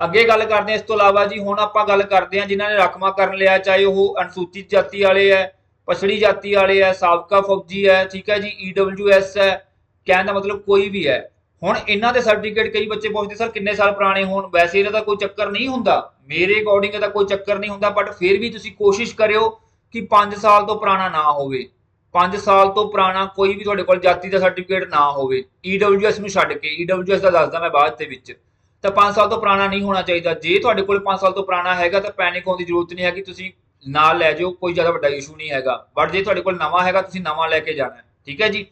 ਅੱਗੇ ਗੱਲ ਕਰਦੇ ਹਾਂ, ਇਸ ਤੋਂ ਇਲਾਵਾ ਜੀ, ਹੁਣ ਆਪਾਂ ਗੱਲ ਕਰਦੇ ਹਾਂ ਜਿਨ੍ਹਾਂ ਨੇ ਰਾਖਵਾਂ ਕਰਨ ਲਿਆ, ਚਾਹੇ ਉਹ ਅਨੁਸੂਚਿਤ ਜਾਤੀ ਵਾਲੇ ਹੈ, ਪਛੜੀ ਜਾਤੀ ਵਾਲੇ ਹੈ, ਸਾਬਕਾ ਫੌਜੀ ਹੈ, ਠੀਕ ਹੈ ਜੀ ਈਡਬਲਯੂਐਸ ਹੈ, ਕਹਿਣ ਦਾ ਮਤਲਬ ਕੋਈ ਵੀ ਹੈ। ਹੁਣ ਇਹਨਾਂ ਦੇ ਸਰਟੀਫਿਕੇਟ ਕਈ ਬੱਚੇ ਪੁੱਛਦੇ, ਸਰ, ਕਿੰਨੇ ਸਾਲ ਪੁਰਾਣੇ ਹੋਣ? ਵੈਸੇ ਇਹਨਾਂ ਦਾ ਕੋਈ ਚੱਕਰ ਨਹੀਂ ਹੁੰਦਾ। ਮੇਰੇ ਅਕੋਰਡਿੰਗ ਇਹਦਾ ਕੋਈ ਚੱਕਰ ਨਹੀਂ ਹੁੰਦਾ ਬਟ ਫਿਰ ਵੀ ਤੁਸੀਂ ਕੋਸ਼ਿਸ਼ ਕਰਿਓ ਕਿ 5 ਸਾਲ ਤੋਂ ਪੁਰਾਣਾ ਨਾ ਹੋਵੇ। 5 ਸਾਲ ਤੋਂ ਪੁਰਾਣਾ ਕੋਈ ਵੀ ਤੁਹਾਡੇ ਕੋਲ ਜਾਤੀ ਦਾ ਸਰਟੀਫਿਕੇਟ ਨਾ ਹੋਵੇ। EWS ਨੂੰ ਛੱਡ ਕੇ, EWS ਦਾ ਦੱਸਦਾ ਮੈਂ ਬਾਅਦ ਦੇ ਵਿੱਚ। ਤਾਂ 5 ਸਾਲ ਤੋਂ ਪੁਰਾਣਾ ਨਹੀਂ ਹੋਣਾ ਚਾਹੀਦਾ। ਜੇ ਤੁਹਾਡੇ ਕੋਲ 5 ਸਾਲ ਤੋਂ ਪੁਰਾਣਾ ਹੈਗਾ, ਤਾਂ ਪੈਨਿਕ ਹੋਣ ਦੀ ਜ਼ਰੂਰਤ ਨਹੀਂ ਹੈਗੀ। ਤੁਸੀਂ ਨਾਲ ਲੈ ਜਾਓ, ਕੋਈ ਜ਼ਿਆਦਾ ਵੱਡਾ ਇਸ਼ੂ ਨਹੀਂ ਹੈਗਾ। ਬਟ ਜੇ ਤੁਹਾਡੇ ਕੋਲ ਨਵਾਂ ਹੈਗਾ, ਤੁਸੀਂ ਨਵਾਂ ਲੈ ਕੇ ਜਾਣਾ ਠੀਕ ਹੈ ਜੀ?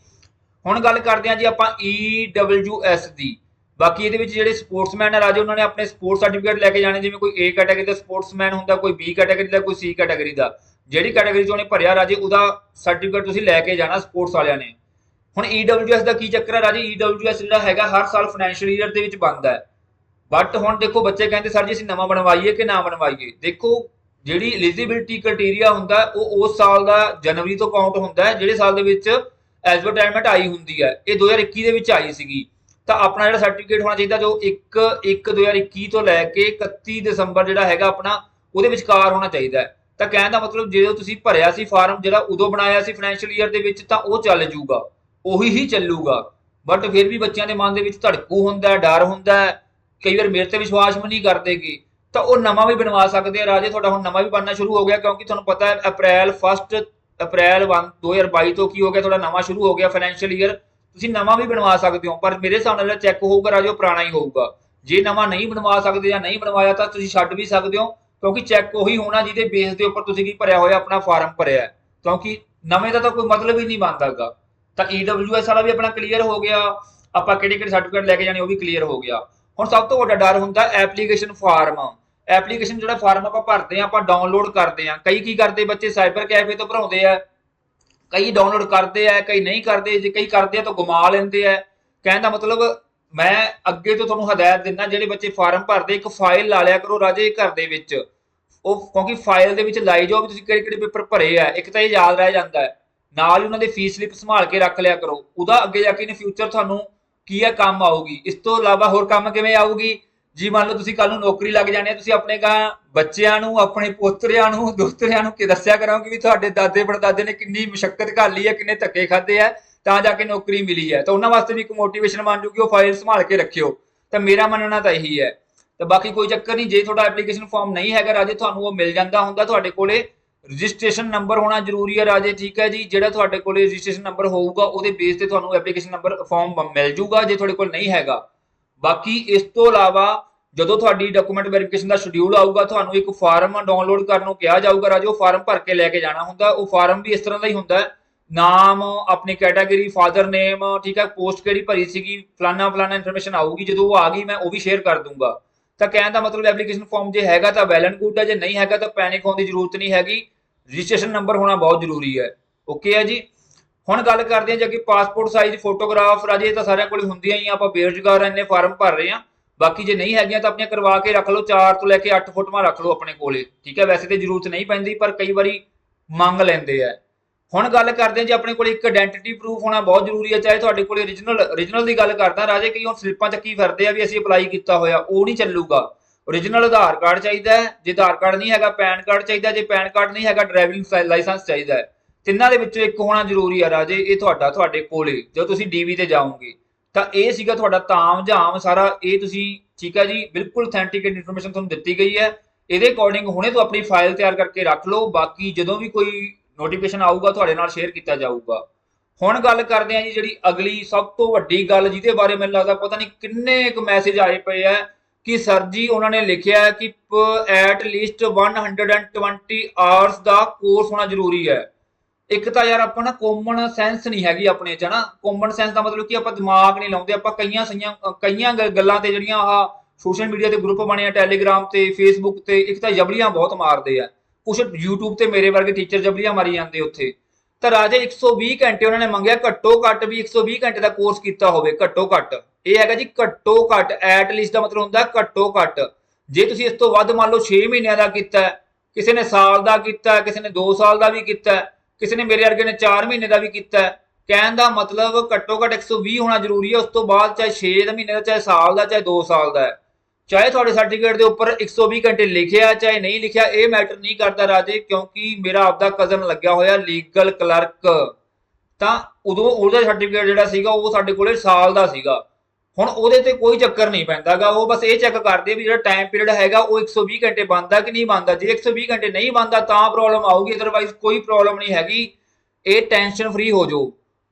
ਹੁਣ ਗੱਲ ਕਰਦੇ ਹਾਂ ਜੀ ਆਪਾਂ EWS ਦੀ। ਬਾਕੀ ਇਹਦੇ ਵਿੱਚ ਜਿਹੜੇ ਸਪੋਰਟਸਮੈਨ ਹੈ ਰਾਜੇ ਉਹਨਾਂ ਨੇ ਆਪਣੇ ਸਪੋਰਟਸ ਸਰਟੀਫਿਕੇਟ ਲੈ ਕੇ ਜਾਣੇ, ਜਿਵੇਂ ਕੋਈ A ਕੈਟਾਗਰੀ ਦਾ ਸਪੋਰਟਸਮੈਨ ਹੁੰਦਾ, ਕੋਈ B ਕੈਟਾਗਰੀ ਦਾ, ਕੋਈ C ਕੈਟਾਗਰੀ ਦਾ। ਜਿਹੜੀ ਕੈਟਾਗਰੀ ਚ ਉਹਨੇ ਭਰਿਆ, ਰਾਜੇ ਉਹਦਾ ਸਰਟੀਫਿਕੇਟ ਤੁਸੀਂ ਲੈ ਕੇ ਜਾਣਾ ਸਪੋਰਟਸ ਵਾਲਿਆਂ ਨੇ। ਹੁਣ EWS ਦਾ ਕੀ ਚੱਕਰ ਹੈ ਰਾਜੇ EWS ਜਿਹੜਾ ਹੈਗਾ, ਹਰ ਸਾਲ ਫਾਈਨੈਂਸ਼ੀਅਲ ਈਅਰ ਦੇ ਵਿੱਚ ਬਣਦਾ ਹੈ। ਬਟ ਹੁਣ ਦੇਖੋ, ਬੱਚੇ ਕਹਿੰਦੇ, ਸਰ ਜੀ, ਅਸੀਂ ਨਵਾਂ ਬਣਵਾਈਏ ਕਿ ਨਾ ਬਣਵਾਈਏ? ਦੇਖੋ, ਜਿਹੜੀ ਐਲੀਜੀਬਿਲਟੀ ਕ੍ਰਾਈਟੇਰੀਆ ਹੁੰਦਾ, ਉਹ ਉਸ ਸਾਲ ਦਾ, ਜਨਵਰੀ ਤੋਂ ਕਾਊਂਟ ਹੁੰਦਾ ਹੈ, ਜਿਹੜੇ ਸਾਲ ਦੇ ਵਿੱਚ ਐਡਵਰਟਾਈਜ਼ਮੈਂਟ ਆਈ ਹੁੰਦੀ ਹੈ। ਇਹ 2021 ਦੇ ਵਿੱਚ ਆਈ ਸੀਗੀ। ਤਾਂ ਆਪਣਾ ਜਿਹੜਾ ਸਰਟੀਫਿਕੇਟ ਹੋਣਾ ਚਾਹੀਦਾ, ਜੋ 1 1 2021 ਤੋਂ ਲੈ ਕੇ 31 ਦਸੰਬਰ ਜਿਹੜਾ ਹੈਗਾ ਆਪਣਾ, ਉਹਦੇ ਵਿਚਕਾਰ ਹੋਣਾ ਚਾਹੀਦਾ ਹੈ। ਤਾਂ ਕਹਿਣ ਦਾ ਮਤਲਬ, ਜਦੋਂ ਤੁਸੀਂ ਭਰਿਆ ਸੀ ਫਾਰਮ, ਜਿਹੜਾ ਉਦੋਂ ਬਣਾਇਆ ਸੀ ਫਾਈਨੈਂਸ਼ੀਅਲ ਈਅਰ ਦੇ ਵਿੱਚ, ਤਾਂ ਉਹ ਚੱਲ ਜੂਗਾ। ਉਹੀ ਹੀ ਚੱਲੂਗਾ। ਬਟ ਫਿਰ ਵੀ ਬੱਚਿਆਂ ਦੇ ਮਨ ਦੇ ਵਿੱਚ ਧੜਕੂ ਹੁੰਦਾ ਹੈ, ਡਰ ਹੁੰਦਾ ਹੈ। ਕਈ ਵਾਰ ਮੇਰੇ ਤੇ ਵਿਸ਼ਵਾਸ ਵੀ ਨਹੀਂ ਕਰਦੇਗੇ ਤਾਂ ਉਹ ਨਵਾਂ ਵੀ ਬਣਵਾ ਸਕਦੇ ਆ। ਰਾਜੇ, ਤੁਹਾਡਾ ਹੁਣ ਨਵਾਂ ਵੀ ਬਣਨਾ ਸ਼ੁਰੂ ਹੋ ਗਿਆ, ਕਿਉਂਕਿ ਤੁਹਾਨੂੰ ਪਤਾ ਹੈ, ਅਪ੍ਰੈਲ 1 ਅਪ੍ਰੈਲ 1 2022 ਤੋਂ ਕੀ ਹੋ ਗਿਆ? ਤੁਹਾਡਾ ਨਵਾਂ ਸ਼ੁਰੂ ਹੋ ਗਿਆ ਫਾਈਨੈਂਸ਼ੀਅਲ ਈਅਰ ਤੁਸੀਂ ਨਵਾਂ ਵੀ ਬਣਵਾ ਸਕਦੇ ਹੋ, ਪਰ ਮੇਰੇ ਹਿਸਾਬ ਨਾਲ ਚੈੱਕ ਹੋਊਗਾ ਰਾਜੇ, ਉਹ ਪੁਰਾਣਾ ਹੀ ਹੋਊਗਾ। ਜੇ ਨਵਾਂ ਨਹੀਂ ਬਣਵਾ ਸਕਦੇ ਜਾਂ ਨਹੀਂ ਬਣਵਾਇਆ, ਤਾਂ ਤੁਸੀਂ ਛੱਡ ਵੀ ਸਕਦੇ ਹੋ, ਕਿਉਂਕਿ ਚੈੱਕ ਉਹੀ ਹੋਣਾ ਜਿਹਦੇ ਬੇਸ ਦੇ ਉੱਪਰ ਤੁਸੀਂ ਕੀ ਭਰਿਆ ਹੋਇਆ, ਆਪਣਾ ਫਾਰਮ ਭਰਿਆ ਕਿਉਂਕਿ ਨਵੇਂ ਦਾ ਤਾਂ ਕੋਈ ਮਤਲਬ ਹੀ ਨਹੀਂ ਬਣਦਾਗਾ ਤਾਂ EWS ਵਾਲਾ ਵੀ ਆਪਣਾ ਕਲੀਅਰ ਹੋ ਗਿਆ, ਆਪਾਂ ਕਿਹੜੇ ਕਿਹੜੇ ਸਰਟੀਫਿਕੇਟ ਲੈ ਕੇ ਜਾਣੇ, ਉਹ ਵੀ ਕਲੀਅਰ ਹੋ ਗਿਆ। ਹੁਣ ਸਭ ਤੋਂ ਵੱਡਾ ਡਰ ਹੁੰਦਾ ਐਪਲੀਕੇਸ਼ਨ ਫਾਰਮ ਐਪਲੀਕੇਸ਼ਨ ਜਿਹੜਾ ਫਾਰਮ ਆਪਾਂ ਭਰਦੇ ਆ ਆਪਾਂ ਡਾਊਨਲੋਡ ਕਰਦੇ ਆ ਕਈ ਕੀ ਕਰਦੇ ਬੱਚੇ? ਸਾਈਬਰ ਕੈਫੇ ਤੋਂ ਭਰਾਉਂਦੇ ਆ। ਕਈ ਡਾਊਨਲੋਡ ਕਰਦੇ ਆ, ਕਈ ਨਹੀਂ ਕਰਦੇ। ਜੇ ਕਈ ਕਰਦੇ ਆ ਤਾਂ ਗੁਮਾ ਲੈਂਦੇ ਆ। ਕਹਿਣ ਦਾ ਮਤਲਬ, ਮੈਂ ਅੱਗੇ ਤੋਂ ਤੁਹਾਨੂੰ ਹਦਾਇਤ ਦਿੰਦਾ, ਜਿਹੜੇ ਬੱਚੇ ਫਾਰਮ ਭਰਦੇ, ਇੱਕ ਫਾਈਲ ਲਾ ਲਿਆ ਕਰੋ ਰਾਜੇ ਘਰ ਦੇ ਵਿੱਚ। ਉਹ ਕਿਉਂਕਿ ਫਾਈਲ ਦੇ ਵਿੱਚ ਲਾਈ ਜਾਓ ਵੀ ਤੁਸੀਂ ਕਿਹੜੇ ਕਿਹੜੇ ਪੇਪਰ ਭਰੇ ਆ। ਇੱਕ ਤਾਂ ਇਹ ਯਾਦ ਰਹਿ ਜਾਂਦਾ ਹੈ। ਨਾਲ ਹੀ ਉਹਨਾਂ ਦੇ ਫੀਸ ਸਲਿੱਪ ਸੰਭਾਲ ਕੇ ਰੱਖ ਲਿਆ ਕਰੋ। ਉਹਦਾ ਅੱਗੇ ਜਾ ਕੇ ਇਨ ਫਿਊਚਰ ਤੁਹਾਨੂੰ ਕੀ ਹੈ ਕੰਮ ਆਊਗੀ। ਇਸ ਤੋਂ ਇਲਾਵਾ ਹੋਰ ਕੰਮ ਕਿਵੇਂ ਆਊਗੀ? ਜੀ ਮੰਨ ਲਓ ਤੁਸੀਂ ਕੱਲ ਨੂੰ ਨੌਕਰੀ ਲੱਗ ਜਾਣੀ ਤੁਸੀਂ ਆਪਣੇ ਗਾਂ ਬੱਚਿਆਂ ਨੂੰ, ਆਪਣੇ ਪੋਤਰਿਆਂ ਨੂੰ, ਦੋਤਰਿਆਂ ਨੂੰ ਕਿ ਦੱਸਿਆ ਕਰੋਗੇ ਵੀ ਤੁਹਾਡੇ ਦਾਦੇ ਪੜਦਾਦੇ ਨੇ ਕਿੰਨੀ ਮੁਸ਼ਕਲ ਘਾਲੀ ਹੈ, ਕਿੰਨੇ ਧੱਕੇ ਖਾਦੇ ਆ ਤਾਂ ਜਾ ਕੇ ਨੌਕਰੀ ਮਿਲੀ ਹੈ। ਤਾਂ ਉਹਨਾਂ ਵਾਸਤੇ ਵੀ ਇੱਕ ਮੋਟੀਵੇਸ਼ਨ ਬਣ ਜੂਗੀ, ਉਹ ਫਾਈਲ ਸੰਭਾਲ ਕੇ ਰੱਖਿਓ। ਤਾਂ ਮੇਰਾ ਮੰਨਣਾ ਤਾਂ ਇਹੀ ਹੈ। ਤਾਂ ਬਾਕੀ ਕੋਈ ਚੱਕਰ ਨਹੀਂ, ਜੇ ਤੁਹਾਡਾ ਐਪਲੀਕੇਸ਼ਨ ਫਾਰਮ ਨਹੀਂ ਹੈਗਾ ਰਾਜੇ, ਤੁਹਾਨੂੰ ਉਹ ਮਿਲ ਜਾਂਦਾ ਹੁੰਦਾ ਤੁਹਾਡੇ ਕੋਲੇ। ਰਜਿਸਟ੍ਰੇਸ਼ਨ ਨੰਬਰ ਹੋਣਾ ਜ਼ਰੂਰੀ ਹੈ ਰਾਜੇ, ਠੀਕ ਹੈ ਜੀ। ਜਿਹੜਾ ਤੁਹਾਡੇ ਕੋਲੇ ਰਜਿਸਟ੍ਰੇਸ਼ਨ ਨੰਬਰ ਹੋਊਗਾ, ਉਹਦੇ ਬੇਸ ਤੇ ਤੁਹਾਨੂੰ ਐਪਲੀਕੇਸ਼ਨ ਨੰਬਰ ਫਾਰਮ ਮਿਲ ਜੂਗਾ, ਜੇ ਤੁਹਾਡੇ ਕੋਲ ਨਹੀਂ ਹੈਗਾ। ਬਾਕੀ ਇਸ ਤੋਂ ਇਲਾਵਾ ਜਦੋਂ ਤੁਹਾਡੀ ਡਾਕੂਮੈਂਟ ਵੈਰੀਫਿਕੇਸ਼ਨ ਦਾ ਸ਼ਡਿਊਲ ਆਊਗਾ, ਤੁਹਾਨੂੰ ਇੱਕ ਫਾਰਮ ਡਾਊਨਲੋਡ ਕਰਨ ਨੂੰ ਕਿਹਾ ਜਾਊਗਾ ਰਾਜੇ, ਉਹ ਫਾਰਮ ਭਰ ਕੇ ਲੈ ਕੇ ਜਾਣਾ ਹੁੰਦਾ, ਉਹ ਫਾਰਮ ਵੀ ਇਸ ਤਰ੍ਹਾਂ ਦਾ ਹੀ ਹੁੰਦਾ ਹੈ। ਨਾਮ, ਆਪਣੀ ਕੈਟਾਗਰੀ ਫਾਦਰ ਨੇਮ ਠੀਕ ਹੈ ਪੋਸਟ ਕਿਹੜੀ ਭਰੀ ਸੀਗੀ, ਫਲਾਨਾ ਫਲਾਨਾ ਇਨਫੋਰਮੇਸ਼ਨ ਆਊਗੀ, ਜਦੋਂ ਉਹ ਆ ਗਈ, ਮੈਂ ਉਹ ਵੀ ਸ਼ੇਅਰ ਕਰ ਦੂੰਗਾ। ਤਾਂ ਕਹਿਣ ਦਾ ਮਤਲਬ ਐਪਲੀਕੇਸ਼ਨ ਫਾਰਮ ਜੇ ਹੈਗਾ ਤਾਂ ਵੈਲ ਐਂਡ ਗੁੱਡ ਹੈ, ਜੇ ਨਹੀਂ ਹੈਗਾ ਤਾਂ ਪੈਨਿਕ ਹੋਣ ਦੀ ਜ਼ਰੂਰਤ ਨਹੀਂ ਹੈਗੀ। ਰਜਿਸਟ੍ਰੇਸ਼ਨ ਨੰਬਰ ਹੋਣਾ ਬਹੁਤ ਜ਼ਰੂਰੀ ਹੈ। ਓਕੇ ਹੈ ਜੀ? ਹੁਣ ਗੱਲ ਕਰਦੇ ਹਾਂ, ਜੇ ਕਿ ਪਾਸਪੋਰਟ ਸਾਈਜ਼ ਫੋਟੋਗ੍ਰਾਫ ਰਾਜੇ ਤਾਂ ਸਾਰਿਆਂ ਕੋਲ ਹੁੰਦੀਆਂ ਹੀ ਆ, ਆਪਾਂ ਬੇਰੁਜ਼ਗਾਰ ਇੰਨੇ ਫਾਰਮ ਭਰ ਰਹੇ ਆ ਬਾਕੀ ਜੇ ਨਹੀਂ ਹੈਗੀਆਂ ਤਾਂ ਆਪਣੀਆਂ ਕਰਵਾ ਕੇ ਰੱਖ ਲਓ 4 ਤੋਂ ਲੈ ਕੇ 8 ਫੋਟੋਆਂ ਰੱਖ ਲਓ ਆਪਣੇ ਕੋਲੇ। ਠੀਕ ਹੈ, ਵੈਸੇ ਤੇ ਜ਼ਰੂਰਤ ਨਹੀਂ ਪੈਂਦੀ, ਪਰ ਕਈ ਵਾਰੀ ਮੰਗ ਲੈਂਦੇ ਆ। ਹੁਣ ਗੱਲ ਕਰਦੇ ਹਾਂ, ਜੇ ਆਪਣੇ ਕੋਲ ਇੱਕ ਆਇਡੈਂਟੀਟੀ ਪ੍ਰੂਫ ਹੋਣਾ ਬਹੁਤ ਜ਼ਰੂਰੀ ਹੈ ਚਾਹੇ ਤੁਹਾਡੇ ਕੋਲ origignal origignal ਦੀ ਗੱਲ ਕਰਦਾ, ਰਾਜੇ ਕਈ ਹੁਣ ਸਲਿੱਪਾਂ ਚੱਕੀ ਫਿਰਦੇ ਆ ਵੀ ਅਸੀਂ ਅਪਲਾਈ ਕੀਤਾ ਹੋਇਆ, ਉਹ ਨਹੀਂ ਚੱਲੂਗਾ। origignal ਆਧਾਰ ਕਾਰਡ ਚਾਹੀਦਾ ਹੈ, ਜੇ ਆਧਾਰ ਕਾਰਡ ਨਹੀਂ ਹੈਗਾ, ਪੈਨ ਕਾਰਡ ਚਾਹੀਦਾ, ਜੇ ਪੈਨ ਕਾਰਡ ਨਹੀਂ ਹੈਗਾ ਡਰਾਈਵਿੰਗ ਲਾਇਸੈਂਸ ਚਾਹੀਦਾ ਹੈ। ਤਿੰਨਾਂ ਦੇ ਵਿੱਚੋਂ ਇੱਕ ਹੋਣਾ ਜ਼ਰੂਰੀ ਹੈ ਰਾਜੇ, ਇਹ ਤੁਹਾਡਾ, ਤੁਹਾਡੇ ਕੋਲੇ। ਜਦੋਂ ਤੁਸੀਂ ਡੀਵੀ ਤੇ ਜਾਓਗੇ, ਤਾਂ ਇਹ ਸੀਗਾ ਤੁਹਾਡਾ ਤਾਮ ਜਾਮ ਸਾਰਾ। ਇਹ ਤੁਸੀਂ, ਠੀਕ ਹੈ ਜੀ, ਬਿਲਕੁਲ ਅਥੈਂਟਿਕੇਟ ਇਨਫੋਰਮੇਸ਼ਨ ਤੁਹਾਨੂੰ ਦਿੱਤੀ ਗਈ ਹੈ। ਇਹਦੇ ਅਕੋਰਡਿੰਗ ਹੁਣੇ ਤੋਂ ਆਪਣੀ ਫਾਈਲ ਤਿਆਰ ਕਰਕੇ ਰੱਖ ਲਓ। ਬਾਕੀ ਜਦੋਂ ਵੀ ਕੋਈ ਨੋਟੀਫਿਕੇਸ਼ਨ ਆਊਗਾ, ਤੁਹਾਡੇ ਨਾਲ ਸ਼ੇਅਰ ਕੀਤਾ ਜਾਊਗਾ। ਹੁਣ ਗੱਲ ਕਰਦੇ ਹਾਂ ਜੀ, ਜਿਹੜੀ ਅਗਲੀ ਸਭ ਤੋਂ ਵੱਡੀ ਗੱਲ ਜਿਹਦੇ ਬਾਰੇ ਮੈਨੂੰ ਲੱਗਦਾ ਪਤਾ ਨਹੀਂ ਕਿੰਨੇ ਕੁ ਮੈਸੇਜ ਆਏ ਪਏ ਆ ਕਿ ਸਰ ਜੀ, ਉਹਨਾਂ ਨੇ ਲਿਖਿਆ ਹੈ ਕਿ ਐਟ ਲੀਸਟ 120 ਆਵਰਸ ਦਾ ਕੋਰਸ ਹੋਣਾ ਜ਼ਰੂਰੀ ਹੈ। ਇੱਕ ਤਾਂ ਯਾਰ ਆਪਾਂ ਨਾ ਕਾਮਨ ਸੈਂਸ ਨਹੀਂ ਹੈਗੀ ਆਪਣੇ ਚ ਨਾ ਕਾਮਨ ਸੈਂਸ ਦਾ ਮਤਲਬ ਕਿ ਆਪਾਂ ਦਿਮਾਗ ਨਹੀਂ ਲਾਉਂਦੇ, ਆਪਾਂ ਕਈਆਂ ਸਈਆਂ ਕਈਆਂ ਗੱਲਾਂ ਤੇ ਜਿਹੜੀਆਂ ਆਹ ਸੋਸ਼ਲ ਮੀਡੀਆ ਤੇ ਗਰੁੱਪ ਬਣੇ ਆ ਟੈਲੀਗ੍ਰਾਮ ਤੇ ਫੇਸਬੁੱਕ ਤੇ, ਇੱਕ ਤਾਂ ਜਬਲੀਆਂ ਬਹੁਤ ਮਾਰਦੇ ਆ। ਕੁਛ YouTube ਤੇ ਮੇਰੇ ਵਰਗੇ ਟੀਚਰ ਜਬਲੀਆਂ ਮਾਰੀ ਜਾਂਦੇ ਉੱਥੇ। ਤਾਂ ਰਾਜੇ 120 ਘੰਟੇ ਉਹਨਾਂ ਨੇ ਮੰਗਿਆ ਘੱਟੋ ਘੱਟ ਵੀ 120 ਘੰਟੇ ਦਾ ਕੋਰਸ ਕੀਤਾ ਹੋਵੇ, ਘੱਟੋ ਘੱਟ। ਇਹ ਹੈਗਾ ਜੀ ਘੱਟੋ ਘੱਟ ਐਟ ਲੀਸਟ ਦਾ ਮਤਲਬ ਹੁੰਦਾ ਘੱਟੋ ਘੱਟ। ਜੇ ਤੁਸੀਂ ਇਸ ਤੋਂ ਵੱਧ ਮੰਨ ਲਓ 6 ਮਹੀਨਿਆਂ ਦਾ ਕੀਤਾ, ਕਿਸੇ ਨੇ ਸਾਲ ਦਾ ਕੀਤਾ, ਕਿਸੇ ਨੇ 2 ਸਾਲ ਦਾ ਵੀ ਕੀਤਾ ਕਿਸੇ ਨੇ ਮੇਰੇ ਵਰਗੇ ਨੇ 4 ਮਹੀਨੇ ਦਾ ਵੀ ਕੀਤਾ ਕਹਿਣ ਦਾ ਮਤਲਬ ਘੱਟੋ ਘੱਟ 120 ਹੋਣਾ ਜ਼ਰੂਰੀ ਹੈ, ਉਸ ਤੋਂ ਬਾਅਦ ਚਾਹੇ 6 ਮਹੀਨੇ ਦਾ, ਚਾਹੇ ਸਾਲ ਦਾ, ਚਾਹੇ 2 ਸਾਲ ਦਾ ਹੈ। ਚਾਹੇ ਤੁਹਾਡੇ ਸਰਟੀਫਿਕੇਟ ਦੇ ਉੱਪਰ 120 ਘੰਟੇ ਲਿਖਿਆ ਚਾਹੇ ਨਹੀਂ ਲਿਖਿਆ, ਇਹ ਮੈਟਰ ਨਹੀਂ ਕਰਦਾ ਰਾਜੇ, ਕਿਉਂਕਿ ਮੇਰਾ ਆਪਦਾ ਕਜ਼ਨ ਲੱਗਿਆ ਹੋਇਆ ਲੀਗਲ ਕਲਰਕ ਤਾਂ ਉਦੋਂ ਉਹਦਾ ਸਰਟੀਫਿਕੇਟ ਜਿਹੜਾ ਸੀਗਾ, ਉਹ ਸਾਡੇ ਕੋਲੇ ਸਾਲ ਦਾ ਸੀਗਾ। ਹੁਣ ਉਹਦੇ ਤੇ ਕੋਈ ਚੱਕਰ ਨਹੀਂ ਪੈਂਦਾਗਾ, ਉਹ ਬਸ ਇਹ ਚੈੱਕ ਕਰਦੇ ਵੀ ਜਿਹੜਾ ਟਾਈਮ ਪੀਰੀਅਡ ਹੈਗਾ ਉਹ 120 ਘੰਟੇ ਬਣਦਾ ਕਿ ਨਹੀਂ ਬਣਦਾ। ਜੇ 120 ਘੰਟੇ ਨਹੀਂ ਬਣਦਾ ਤਾਂ ਪ੍ਰੋਬਲਮ ਆਊਗੀ ਅਦਰਵਾਈਜ਼ ਕੋਈ ਪ੍ਰੋਬਲਮ ਨਹੀਂ ਹੈਗੀ। ਇਹ ਟੈਨਸ਼ਨ ਫ੍ਰੀ ਹੋ ਜਾਓ।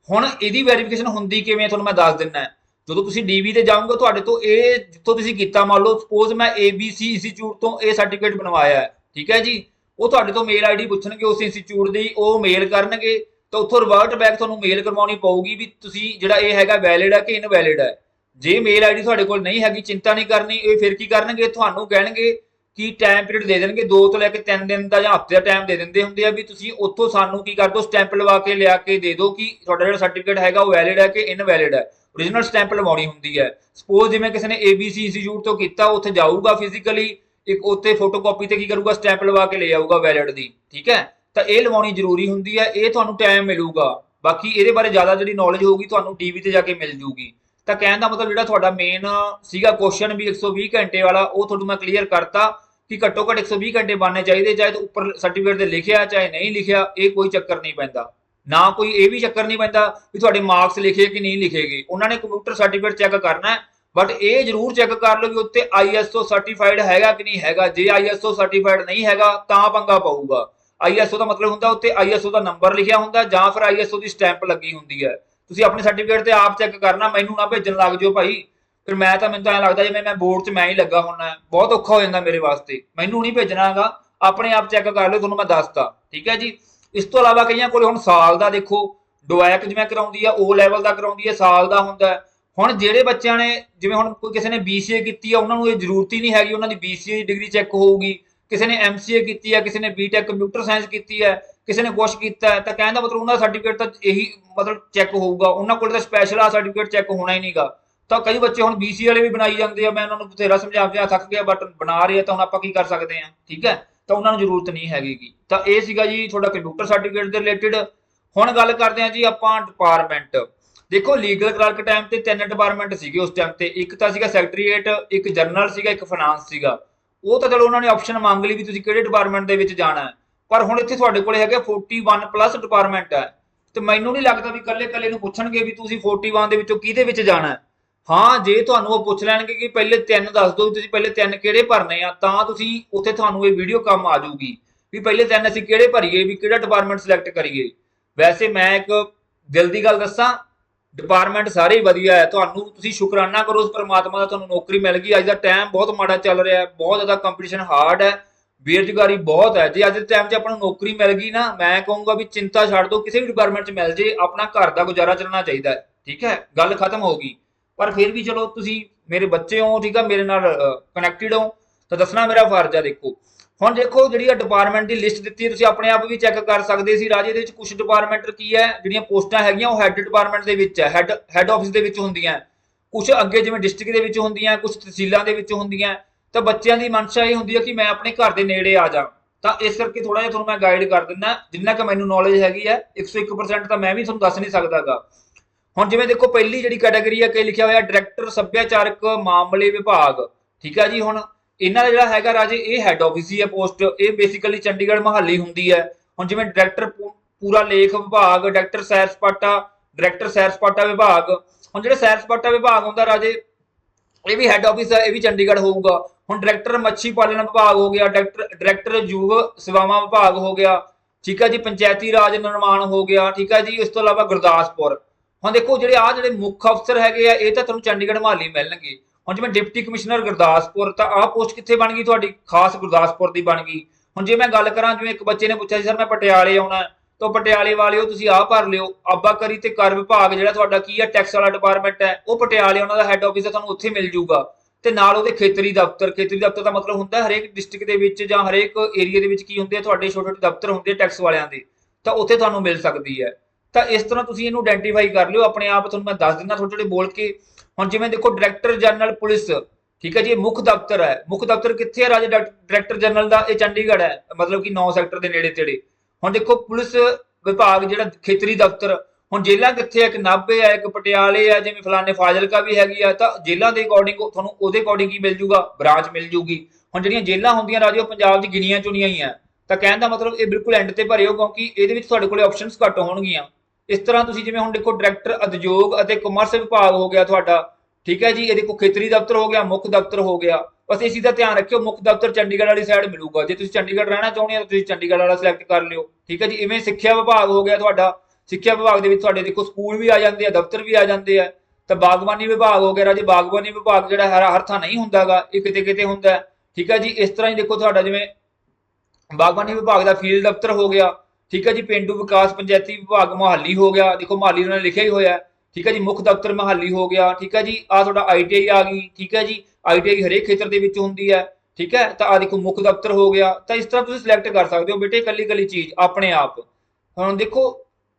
ਹੁਣ ਇਹਦੀ ਵੈਰੀਫਿਕੇਸ਼ਨ ਹੁੰਦੀ ਕਿਵੇਂ ਤੁਹਾਨੂੰ ਮੈਂ ਦੱਸ ਦਿੰਦਾ ਜਦੋਂ ਤੁਸੀਂ ਡੀਵੀ ਤੇ ਜਾਓਗੇ ਤੁਹਾਡੇ ਤੋਂ ਇਹ ਜਿੱਥੋਂ ਤੁਸੀਂ ਕੀਤਾ, ਮੰਨ ਲਓ ਸਪੋਜ਼ ਮੈਂ ABC ਇੰਸਟੀਚਿਊਟ ਤੋਂ ਇਹ ਸਰਟੀਫਿਕੇਟ ਬਣਵਾਇਆ ਹੈ, ਠੀਕ ਹੈ ਜੀ? ਉਹ ਤੁਹਾਡੇ ਤੋਂ ਮੇਲ ਆਈਡੀ ਪੁੱਛਣਗੇ, ਉਸ ਇੰਸਟੀਚਿਊਟ ਦੀ ਉਹ ਮੇਲ ਕਰਨਗੇ, ਤਾਂ ਉੱਥੋਂ ਰਿਵਰਟ ਬੈਕ ਤੁਹਾਨੂੰ ਮੇਲ ਕਰਵਾਉਣੀ ਪਊਗੀ ਵੀ ਤੁਸੀਂ ਜਿਹੜਾ ਇਹ ਹੈਗਾ ਵੈਲਿਡ ਹੈ ਕਿ ਇਨਵੈਲਿਡ ਹੈ ਜੇ ਮੇਲ ਆਈਡੀ ਤੁਹਾਡੇ ਕੋਲ ਨਹੀਂ ਹੈਗੀ, ਚਿੰਤਾ ਨਹੀਂ ਕਰਨੀ, ਇਹ ਫਿਰ ਕੀ ਕਰਨਗੇ? ਤੁਹਾਨੂੰ ਕਹਿਣਗੇ ਕਿ ਟਾਈਮ ਪੀਰੀਅਡ ਦੇ ਦੇਣਗੇ। 2 ਤੋਂ ਲੈ ਕੇ 3 ਦਿਨ ਦਾ ਜਾਂ ਹਫ਼ਤੇ ਦਾ ਟਾਈਮ ਦੇ ਦਿੰਦੇ ਹੁੰਦੇ ਆ ਵੀ ਤੁਸੀਂ ਉੱਥੋਂ ਸਾਨੂੰ ਕੀ ਕਰ ਦਿਓ? ਸਟੈਂਪ ਲਵਾ ਕੇ ਲਿਆ ਕੇ ਦੇ ਦਿਓ ਕਿ ਤੁਹਾਡਾ ਜਿਹੜਾ ਸਰਟੀਫਿਕੇਟ ਹੈਗਾ ਉਹ ਵੈਲਿਡ ਹੈ ਕਿ ਇਨਵੈਲਿਡ ਹੈ। Origignal ਸਟੈਂਪ ਲਵਾਉਣੀ ਹੁੰਦੀ ਹੈ। ਸਪੋਜ਼ ਜਿਵੇਂ ਕਿਸੇ ਨੇ ABC ਇੰਸਟੀਚਿਊਟ ਤੋਂ ਕੀਤਾ, ਉੱਥੇ ਜਾਊਗਾ ਫਿਜ਼ੀਕਲੀ ਇੱਕ ਉੱਥੇ ਫੋਟੋਕਾਪੀ ਤੇ ਕੀ ਕਰੂਗਾ? ਸਟੈਂਪ ਲਵਾ ਕੇ ਲੈ ਆਊਗਾ ਵੈਲਿਡ ਦੀ, ਠੀਕ ਹੈ? ਤਾਂ ਇਹ ਲਵਾਉਣੀ ਜ਼ਰੂਰੀ ਹੁੰਦੀ ਹੈ, ਇਹ ਤੁਹਾਨੂੰ ਟਾਈਮ ਮਿਲੂਗਾ। ਬਾਕੀ ਇਹਦੇ ਬਾਰੇ ਜ਼ਿਆਦਾ ਜਿਹੜੀ ਨੌਲੇਜ ਹੋਊਗੀ, ਤੁਹਾਨੂੰ ਡੀਵੀ ਤੇ ਜਾ ਕੇ ਮਿਲ ਜੂਗੀ। ਤਾਂ ਕਹਿਣ ਦਾ ਮਤਲਬ ਜਿਹੜਾ ਤੁਹਾਡਾ ਮੇਨ ਸੀਗਾ ਕੁਐਸਚਨ ਵੀ 120 ਘੰਟੇ ਵਾਲਾ, ਉਹ ਤੁਹਾਨੂੰ ਮੈਂ ਕਲੀਅਰ ਕਰਤਾ ਕਿ ਘੱਟੋ ਘੱਟ 120 ਘੰਟੇ ਬਣਨੇ ਚਾਹੀਦੇ, ਚਾਹੇ ਤੇ ਉੱਪਰ ਸਰਟੀਫਿਕੇਟ ਤੇ ਲਿਖਿਆ, ਚਾਹੇ ਨਹੀਂ ਲਿਖਿਆ, ਇਹ ਕੋਈ ਚੱਕਰ ਨਹੀਂ ਪੈਂਦਾ। ਨਾ ਕੋਈ ਇਹ ਵੀ ਚੱਕਰ ਨਹੀਂ ਪੈਂਦਾ ਵੀ ਤੁਹਾਡੇ ਮਾਰਕਸ ਲਿਖੇ ਕਿ ਨਹੀਂ ਲਿਖੇਗੇ। ਉਹਨਾਂ ਨੇ ਕੰਪਿਊਟਰ ਸਰਟੀਫਿਕੇਟ ਚੈੱਕ ਕਰਨਾ ਹੈ ਬਟ ਇਹ ਜ਼ਰੂਰ ਚੈੱਕ ਕਰ ਲਓ ਵੀ ਉੱਤੇ ISO ਸਰਟੀਫਾਈਡ ਹੈਗਾ ਕਿ ਨਹੀਂ ਹੈਗਾ। ਜੇ ISO ਸਰਟੀਫਾਈਡ ਨਹੀਂ ਹੈਗਾ, ਤਾਂ ਪੰਗਾ ਪਊਗਾ। ISO ਦਾ ਮਤਲਬ ਹੁੰਦਾ ਉੱਤੇ ISO ਦਾ ਨੰਬਰ ਲਿਖਿਆ ਹੁੰਦਾ ਜਾਂ ਫਿਰ ISO ਦੀ ਸਟੈਂਪ ਲੱਗੀ ਹੁੰਦੀ ਹੈ। ਤੁਸੀਂ ਆਪਣੇ ਸਰਟੀਫਿਕੇਟ ਤੇ ਆਪ ਚੈੱਕ ਕਰਨਾ, ਮੈਨੂੰ ਨਾ ਭੇਜਣ ਲੱਗ ਜਿਓ ਭਾਈ। ਫਿਰ ਮੈਂ ਤਾਂ, ਮੈਨੂੰ ਤਾਂ ਐਂ ਲੱਗਦਾ ਜਿਵੇਂ ਮੈਂ ਬੋਰਡ 'ਚ ਮੈਂ ਹੀ ਲੱਗਾ ਹੁੰਨਾ ਬਹੁਤ ਔਖਾ ਹੋ ਜਾਂਦਾ ਮੇਰੇ ਵਾਸਤੇ। ਮੈਨੂੰ ਨਹੀਂ ਭੇਜਣਾ ਹੈਗਾ। ਆਪਣੇ ਆਪ ਚੈੱਕ ਕਰ ਲਿਓ, ਤੁਹਾਨੂੰ ਮੈਂ ਦੱਸਤਾ। ਠੀਕ ਹੈ ਜੀ? ਇਸ ਤੋਂ ਇਲਾਵਾ ਕਈਆਂ ਕੋਲ ਹੁਣ ਸਾਲ ਦਾ ਦੇਖੋ ਡੋਐਕ ਜਿਵੇਂ ਕਰਾਉਂਦੀ ਆ, ਉਹ ਲੈਵਲ ਦਾ ਕਰਾਉਂਦੀ ਆ, ਸਾਲ ਦਾ ਹੁੰਦਾ। ਹੁਣ ਜਿਹੜੇ ਬੱਚਿਆਂ ਨੇ, ਜਿਵੇਂ ਹੁਣ ਕੋਈ ਕਿਸੇ ਨੇ BCA ਕੀਤੀ ਆ, ਉਹਨਾਂ ਨੂੰ ਇਹ ਜ਼ਰੂਰਤ ਹੀ ਨਹੀਂ ਹੈਗੀ, ਉਹਨਾਂ ਦੀ BCA ਦੀ ਡਿਗਰੀ ਚੈੱਕ ਹੋਊਗੀ। ਕਿਸੇ ਨੇ MCA ਕੀਤੀ ਆ, ਕਿਸੇ ਨੇ BTech ਕੰਪਿਊਟਰ ਸਾਇੰਸ ਕੀਤੀ ਹੈ ਕਿਸੇ ਨੇ ਕੁਛ ਕੀਤਾ ਹੈ, ਤਾਂ ਕਹਿਣ ਦਾ ਮਤਲਬ ਉਹਨਾਂ ਦਾ ਸਰਟੀਫਿਕੇਟ ਤਾਂ ਇਹੀ ਮਤਲਬ ਚੈੱਕ ਹੋਊਗਾ। ਉਹਨਾਂ ਕੋਲ ਤਾਂ ਸਪੈਸ਼ਲ ਆ ਸਰਟੀਫਿਕੇਟ ਚੈੱਕ ਹੋਣਾ ਹੀ ਨਹੀਂਗਾ। ਤਾਂ ਕਈ ਬੱਚੇ ਹੁਣ BCA ਵਾਲੇ ਵੀ ਬਣਾਈ ਜਾਂਦੇ ਆ, ਮੈਂ ਉਹਨਾਂ ਨੂੰ ਬਥੇਰਾ ਸਮਝਾ ਥੱਕ ਗਿਆ ਬਟ ਬਣਾ ਰਹੇ ਆ, ਤਾਂ ਹੁਣ ਆਪਾਂ ਕੀ ਕਰ ਸਕਦੇ ਆ, ਠੀਕ ਹੈ? ਤਾਂ ਉਹਨਾਂ ਨੂੰ ਜ਼ਰੂਰਤ ਨਹੀਂ ਹੈਗੀ ਤਾਂ ਇਹ ਸੀਗਾ ਜੀ ਤੁਹਾਡਾ ਕੰਪਿਊਟਰ ਸਰਟੀਫਿਕੇਟ ਦੇ ਰਿਲੇਟਡ ਹੁਣ ਗੱਲ ਕਰਦੇ ਆ ਜੀ ਆਪਾਂ ਡਿਪਾਰਟਮੈਂਟ ਦੇਖੋ ਲੀਗਲ ਕਲਰਕ ਟਾਈਮ ਤੇ ਤਿੰਨ ਡਿਪਾਰਟਮੈਂਟ ਸੀਗੇ ਉਸ ਟਾਈਮ ਤੇ। ਇੱਕ ਤਾਂ ਸੀਗਾ ਸੈਕਟਰੀਏਟ ਇੱਕ ਜਰਨਲ ਸੀਗਾ, ਇੱਕ ਫਾਈਨਾਂਸ ਸੀਗਾ। ਉਹ ਤਾਂ ਚਲੋ ਉਹਨਾਂ ਨੇ ਆਪਸ਼ਨ ਮੰਗ ਲਈ ਵੀ ਤੁਸੀਂ ਕਿਹੜੇ ਡਿਪਾਰਟਮੈਂਟ ਦੇ ਵਿੱਚ ਜਾਣਾ ਹੈ। ਪਰ ਹੁਣ ਇੱਥੇ ਤੁਹਾਡੇ ਕੋਲੇ ਹੈਗੇ 41 ਪਲੱਸ ਡਿਪਾਰਟਮੈਂਟ ਹੈ। ਤੇ ਮੈਨੂੰ ਨਹੀਂ ਲੱਗਦਾ ਵੀ ਕੱਲੇ ਕੱਲੇ ਨੂੰ ਪੁੱਛਣਗੇ ਵੀ ਤੁਸੀਂ 41 ਦੇ ਵਿੱਚੋਂ ਕਿਹਦੇ ਵਿੱਚ ਜਾਣਾ ਹੈ। ਹਾਂ, ਜੇ ਤੁਹਾਨੂੰ ਉਹ ਪੁੱਛ ਲੈਣਗੇ ਕਿ ਪਹਿਲੇ ਤਿੰਨ ਦੱਸ ਦਿਓ ਤੁਸੀਂ ਪਹਿਲੇ ਤਿੰਨ ਕਿਹੜੇ ਭਰਨੇ ਆ, ਤਾਂ ਤੁਸੀਂ ਉੱਥੇ ਤੁਹਾਨੂੰ ਇਹ ਵੀਡੀਓ ਕੰਮ ਆ ਜਾਊਗੀ। ਵੀ ਪਹਿਲੇ ਤਿੰਨ ਅਸੀਂ ਕਿਹੜੇ ਭਰੀਏ, ਵੀ ਕਿਹੜਾ ਡਿਪਾਰਟਮੈਂਟ ਸਿਲੈਕਟ ਕਰੀਏ। ਵੈਸੇ ਮੈਂ ਇੱਕ ਦਿਲ ਦੀ ਗੱਲ ਦੱਸਾਂ ਡਿਪਾਰਟਮੈਂਟ ਸਾਰੇ ਵਧੀਆ ਹੈ। ਤੁਹਾਨੂੰ ਤੁਸੀਂ ਸ਼ੁਕਰਾਨਾ ਕਰੋ, ਉਸ ਪਰਮਾਤਮਾ ਦਾ ਤੁਹਾਨੂੰ ਨੌਕਰੀ ਮਿਲ ਗਈ। ਅੱਜ ਦਾ ਟਾਈਮ ਬਹੁਤ ਮਾੜਾ ਚੱਲ ਰਿਹਾ ਹੈ, ਬਹੁਤ ਜ਼ਿਆਦਾ ਕੰਪੀਟੀਸ਼ਨ ਹਾਰਡ ਹੈ। ਬੇਰੁਜ਼ਗਾਰੀ ਬਹੁਤ ਹੈ। ਜੇ ਅੱਜ ਦੇ ਟਾਈਮ 'ਚ ਆਪਾਂ ਨੂੰ ਨੌਕਰੀ ਮਿਲ ਗਈ ਨਾ, ਮੈਂ ਕਹੂੰਗਾ ਵੀ ਚਿੰਤਾ ਛੱਡ ਦਿਓ, ਕਿਸੇ ਵੀ ਡਿਪਾਰਟਮੈਂਟ 'ਚ ਮਿਲ ਜੇ, ਆਪਣਾ ਘਰ ਦਾ ਗੁਜ਼ਾਰਾ ਚੱਲਣਾ ਚਾਹੀਦਾ ਹੈ। ਠੀਕ ਹੈ? ਗੱਲ ਖਤਮ ਹੋ ਗਈ। ਪਰ ਫਿਰ ਵੀ ਚਲੋ ਤੁਸੀਂ ਮੇਰੇ ਬੱਚੇ ਹੋ, ਠੀਕ ਆ, ਮੇਰੇ ਨਾਲ ਕਨੈਕਟਡ ਹੋ, ਤਾਂ ਦੱਸਣਾ ਮੇਰਾ ਫਰਜ਼ ਆ ਦੇਖੋ। ਹੁਣ ਦੇਖੋ ਜਿਹੜੀ ਆ ਡਿਪਾਰਟਮੈਂਟ ਦੀ ਲਿਸਟ ਦਿੱਤੀ ਤੁਸੀਂ ਆਪਣੇ ਆਪ ਵੀ ਚੈੱਕ ਕਰ ਸਕਦੇ ਸੀ ਰਾਜੇ ਦੇ ਵਿੱਚ ਕੁਝ ਡਿਪਾਰਟਮੈਂਟ ਕੀ ਹੈ, ਜਿਹੜੀਆਂ ਪੋਸਟਾਂ ਹੈਗੀਆਂ, ਉਹ ਹੈੱਡ ਡਿਪਾਰਟਮੈਂਟ ਦੇ ਵਿੱਚ ਹੈ ਹੈੱਡ ਹੈੱਡ ਆਫਿਸ ਦੇ ਵਿੱਚ ਹੁੰਦੀਆਂ ਕੁਝ ਅੱਗੇ ਜਿਵੇਂ ਡਿਸਟ੍ਰਿਕਟ ਦੇ ਵਿੱਚ ਹੁੰਦੀਆਂ ਕੁਝ ਤਹਿਸੀਲਾਂ ਦੇ ਵਿੱਚ ਹੁੰਦੀਆਂ ਤਾਂ ਬੱਚਿਆਂ ਦੀ ਮਨਸ਼ਾ ਇਹ ਹੁੰਦੀ ਹੈ ਕਿ ਮੈਂ ਆਪਣੇ ਘਰ ਦੇ ਨੇੜੇ ਆ ਜਾ। ਤਾਂ ਇਸ ਕਰਕੇ ਥੋੜਾ ਜਿਹਾ ਤੁਹਾਨੂੰ ਮੈਂ ਗਾਈਡ ਕਰ ਦਿੰਦਾ, ਜਿੰਨਾ ਕਿ ਮੈਨੂੰ ਨੌਲੇਜ ਹੈਗੀ ਹੈ 101% ਤਾਂ ਮੈਂ ਵੀ ਤੁਹਾਨੂੰ ਦੱਸ ਨਹੀਂ ਸਕਦਾਗਾ। ਹੁਣ ਜਿਵੇਂ ਦੇਖੋ ਪਹਿਲੀ ਜਿਹੜੀ ਕੈਟਾਗਰੀ ਹੈ ਕਿ ਲਿਖਿਆ ਹੋਇਆ ਡਾਇਰੈਕਟਰ ਸੱਭਿਆਚਾਰਕ, ਮਾਮਲੇ ਵਿਭਾਗ। ਠੀਕ ਹੈ ਜੀ ਹੁਣ, ਇਹਨਾਂ ਦਾ ਜਿਹੜਾ ਹੈਗਾ ਰਾਜੇ, ਇਹ ਹੈੱਡ ਆਫਿਸ ਹੀ ਹੈ ਪੋਸਟ ਇਹ ਬੇਸਿਕਲੀ ਚੰਡੀਗੜ੍ਹ ਮਹਾਲੀ ਹੁੰਦੀ ਹੈ ਹੁਣ ਜਿਵੇਂ ਡਾਇਰੈਕਟਰ ਪੂਰਾ ਲੇਖ ਵਿਭਾਗ ਡਾਇਰੈਕਟਰ ਸੈਰ ਸਪਾਟਾ ਡਾਇਰੈਕਟਰ ਸੈਰ ਸਪਾਟਾ ਵਿਭਾਗ। ਹੁਣ ਜਿਹੜਾ ਸੈਰ ਸਪਾਟਾ ਵਿਭਾਗ ਹੁੰਦਾ ਰਾਜੇ, ਇਹ ਵੀ ਹੈੱਡ ਆਫਿਸ ਹੈ ਇਹ ਵੀ ਚੰਡੀਗੜ੍ਹ ਹੋਊਗਾ। ਹੁਣ ਡਾਇਰੈਕਟਰ ਮੱਛੀ ਪਾਲਣ ਵਿਭਾਗ ਹੋ ਗਿਆ ਡਾਇਰੈਕਟਰ ਡਾਇਰੈਕਟਰ ਯੁਵ ਸੇਵਾਵਾਂ ਵਿਭਾਗ ਹੋ ਗਿਆ ਠੀਕ ਹੈ ਜੀ ਪੰਚਾਇਤੀ ਰਾਜ ਨਿਰਮਾਣ ਹੋ ਗਿਆ ਠੀਕ ਹੈ ਜੀ ਇਸ ਤੋਂ ਇਲਾਵਾ ਗੁਰਦਾਸਪੁਰ। ਹੁਣ ਦੇਖੋ ਜਿਹੜੇ ਆ ਜਿਹੜੇ ਮੁੱਖ ਅਫਸਰ ਹੈਗੇ ਆ ਇਹ ਤਾਂ ਤੁਹਾਨੂੰ ਚੰਡੀਗੜ੍ਹ ਮਹਾਲੀ ਮਿਲਣਗੇ। ਹੁਣ ਜਿਵੇਂ ਡਿਪਟੀ ਕਮਿਸ਼ਨਰ ਗੁਰਦਾਸਪੁਰ ਤਾਂ ਆਹ ਪੋਸਟ ਕਿੱਥੇ ਬਣ ਗਈ? ਤੁਹਾਡੀ ਖਾਸ ਗੁਰਦਾਸਪੁਰ ਦੀ ਬਣ ਗਈ। ਹੁਣ ਜੇ ਮੈਂ ਗੱਲ ਕਰਾਂ ਜਿਵੇਂ ਇੱਕ ਬੱਚੇ ਨੇ ਪੁੱਛਿਆ ਸੀ ਸਰ ਮੈਂ ਪਟਿਆਲੇ ਆਉਣਾ ਹੈ, ਤਾਂ ਪਟਿਆਲੇ ਵਾਲਿਓ ਤੁਸੀਂ ਆਹ ਭਰ ਲਿਓ। ਆਬਾਕਰੀ ਤੇ ਕਰ ਵਿਭਾਗ ਜਿਹੜਾ ਤੁਹਾਡਾ ਕੀ ਹੈ ਟੈਕਸ ਵਾਲਾ ਡਿਪਾਰਟਮੈਂਟ ਹੈ ਉਹ ਪਟਿਆਲੇ ਉਹਨਾਂ ਦਾ ਹੈੱਡ ਆਫਿਸ ਹੈ ਤੁਹਾਨੂੰ ਉੱਥੇ ਮਿਲ ਜੂਗਾ। ਤੇ ਨਾਲ ਉਹਦੇ ਖੇਤਰੀ ਦਫ਼ਤਰ ਖੇਤਰੀ ਦਫ਼ਤਰ ਦਾ ਮਤਲਬ ਹੁੰਦਾ ਹਰੇਕ ਡਿਸਟ੍ਰਿਕਟ ਦੇ ਵਿੱਚ ਜਾਂ ਹਰੇਕ ਏਰੀਆ ਦੇ ਵਿੱਚ ਕੀ ਹੁੰਦੇ ਆ, ਤੁਹਾਡੇ ਛੋਟੇ ਛੋਟੇ ਦਫ਼ਤਰ ਹੁੰਦੇ ਟੈਕਸ ਵਾਲਿਆਂ ਦੇ, ਤਾਂ ਉੱਥੇ ਤੁਹਾਨੂੰ ਮਿਲ ਸਕਦੀ ਹੈ। ਤਾਂ ਇਸ ਤਰ੍ਹਾਂ ਤੁਸੀਂ ਇਹਨੂੰ ਆਇਡੈਂਟੀਫਾਈ ਕਰ ਲਿਓ, ਆਪਣੇ ਆਪ ਤੁਹਾਨੂੰ ਮੈਂ ਦੱਸ ਦਿੰਦਾ ਥੋੜੇ ਥੋੜੇ ਬੋਲ ਕੇ। ਹੁਣ ਜਿਵੇਂ ਦੇਖੋ ਡਾਇਰੈਕਟਰ ਜਨਰਲ ਪੁਲਿਸ ਠੀਕ ਹੈ ਜੀ, ਇਹ ਮੁੱਖ ਦਫ਼ਤਰ ਹੈ। ਮੁੱਖ ਦਫ਼ਤਰ ਕਿੱਥੇ ਹੈ ਰਾਜੇ? ਡਾਇਰੈਕਟਰ ਜਨਰਲ ਦਾ ਇਹ ਚੰਡੀਗੜ੍ਹ ਹੈ, ਮਤਲਬ ਕਿ 9 ਸੈਕਟਰ ਦੇ ਨੇੜੇ ਤੇੜੇ ਹੁਣ ਦੇਖੋ ਪੁਲਿਸ ਵਿਭਾਗ ਜਿਹੜਾ ਖੇਤਰੀ ਦਫ਼ਤਰ ਹੁਣ ਜੇਲਾਂ ਕਿੱਥੇ ਹੈ ਇੱਕ ਨਾਭੇ ਆ, ਇੱਕ ਪਟਿਆਲੇ ਆ, ਜਿਵੇਂ ਫਲਾਣੇ ਫਾਜ਼ਿਲਕਾ ਵੀ ਹੈਗੀ ਆ, ਤਾਂ ਜੇਲਾਂ ਦੇ ਅਕੋਰਡਿੰਗ ਤੁਹਾਨੂੰ ਉਹਦੇ ਅਕੋਰਡਿੰਗ ਕੀ ਮਿਲ ਜੂਗਾ? ਬ੍ਰਾਂਚ ਮਿਲ ਜੂਗੀ। ਹੁਣ ਜਿਹੜੀਆਂ ਜੇਲਾਂ ਹੁੰਦੀਆਂ ਰਾਜੋ ਪੰਜਾਬ ਦੀ ਗਿਣੀਆਂ ਚੁਣੀਆਂ ਹੀ ਆ ਤਾਂ ਕਹਿਣ ਦਾ ਮਤਲਬ ਇਹ ਬਿਲਕੁਲ ਐਂਡ ਤੇ ਭਰਿਓ ਕਿਉਂਕਿ ਇਹਦੇ ਵਿੱਚ ਤੁਹਾਡੇ ਕੋਲੇ ਆਪਸ਼ਨਸ ਘੱਟ ਹੋਣਗੀਆਂ। ਇਸ ਤਰ੍ਹਾਂ ਤੁਸੀਂ ਜਿਵੇਂ ਹੁਣ ਦੇਖੋ ਡਾਇਰੈਕਟਰ ਉਦਯੋਗ ਅਤੇ ਕਮਰਸ ਵਿਭਾਗ ਹੋ ਗਿਆ ਤੁਹਾਡਾ। ਠੀਕ ਹੈ ਜੀ, ਇਹਦੇ ਕੋ ਖੇਤਰੀ ਦਫ਼ਤਰ ਹੋ ਗਿਆ, ਮੁੱਖ ਦਫ਼ਤਰ ਹੋ ਗਿਆ। ਬਸ ਇਸ ਚੀਜ਼ ਦਾ ਧਿਆਨ ਰੱਖਿਓ, ਮੁੱਖ ਦਫ਼ਤਰ ਚੰਡੀਗੜ੍ਹ ਵਾਲੀ ਸਾਈਡ ਮਿਲੂਗਾ। ਜੇ ਤੁਸੀਂ ਚੰਡੀਗੜ੍ਹ ਰਹਿਣਾ ਚਾਹੁੰਦੇ ਹੋ, ਤਾਂ ਤੁਸੀਂ ਚੰਡੀਗੜ੍ਹ ਵਾਲਾ ਸਿਲੈਕਟ ਕਰ ਲਿਓ। ਠੀਕ ਹੈ ਜੀ, ਇਵੇਂ ਸਿੱਖਿਆ ਵਿਭਾਗ ਹੋ ਗਿਆ ਤੁਹਾਡਾ। ਸਿੱਖਿਆ ਵਿਭਾਗ ਦੇ ਵਿੱਚ ਤੁਹਾਡੇ ਦੇਖੋ ਸਕੂਲ ਵੀ ਆ ਜਾਂਦੇ ਆ, ਦਫ਼ਤਰ ਵੀ ਆ ਜਾਂਦੇ ਆ। ਤਾਂ ਬਾਗਬਾਨੀ ਵਿਭਾਗ ਹੋ ਗਿਆ, ਰਾਜੇ ਬਾਗਬਾਨੀ ਵਿਭਾਗ ਜਿਹੜਾ ਹਰ ਹਰ ਥਾਂ ਨਹੀਂ ਹੁੰਦਾਗਾ ਇਹ ਕਿਤੇ ਕਿਤੇ ਹੁੰਦਾ ਠੀਕ ਹੈ ਜੀ, ਇਸ ਤਰ੍ਹਾਂ ਹੀ ਦੇਖੋ ਤੁਹਾਡਾ ਜਿਵੇਂ ਬਾਗਬਾਨੀ ਵਿਭਾਗ ਦਾ ਫੀਲਡ ਦਫ਼ਤਰ ਹੋ ਗਿਆ, ਠੀਕ ਹੈ ਜੀ, ਪਿੰਡੂ ਵਿਕਾਸ ਪੰਚਾਇਤੀ ਵਿਭਾਗ ਮੁਹਾਲੀ ਹੋ ਗਿਆ, ਦੇਖੋ ਮੁਹਾਲੀ ਉਹਨਾਂ ਨੇ ਲਿਖਿਆ ਹੀ ਹੋਇਆ ਠੀਕ ਹੈ ਜੀ, ਮੁੱਖ ਦਫ਼ਤਰ ਮੁਹਾਲੀ ਹੋ ਗਿਆ, ਠੀਕ ਹੈ ਜੀ ਆ ਤੁਹਾਡਾ ਆਈਟੀਆਈ ਆ ਗਈ, ਠੀਕ ਹੈ ਜੀ ਆਈਟੀਆਈ ਹਰੇਕ ਖੇਤਰ ਦੇ ਵਿੱਚ ਹੁੰਦੀ ਹੈ, ਠੀਕ ਹੈ, ਤਾਂ ਆ ਦੇਖੋ ਮੁੱਖ ਦਫ਼ਤਰ ਹੋ ਗਿਆ, ਤਾਂ ਇਸ ਤਰ੍ਹਾਂ ਤੁਸੀਂ ਸਿਲੈਕਟ ਕਰ ਸਕਦੇ ਹੋ ਬੇਟੇ ਕੱਲੀ ਕੱਲੀ ਚੀਜ਼, ਆਪਣੇ ਆਪ। ਹੁਣ ਦੇਖੋ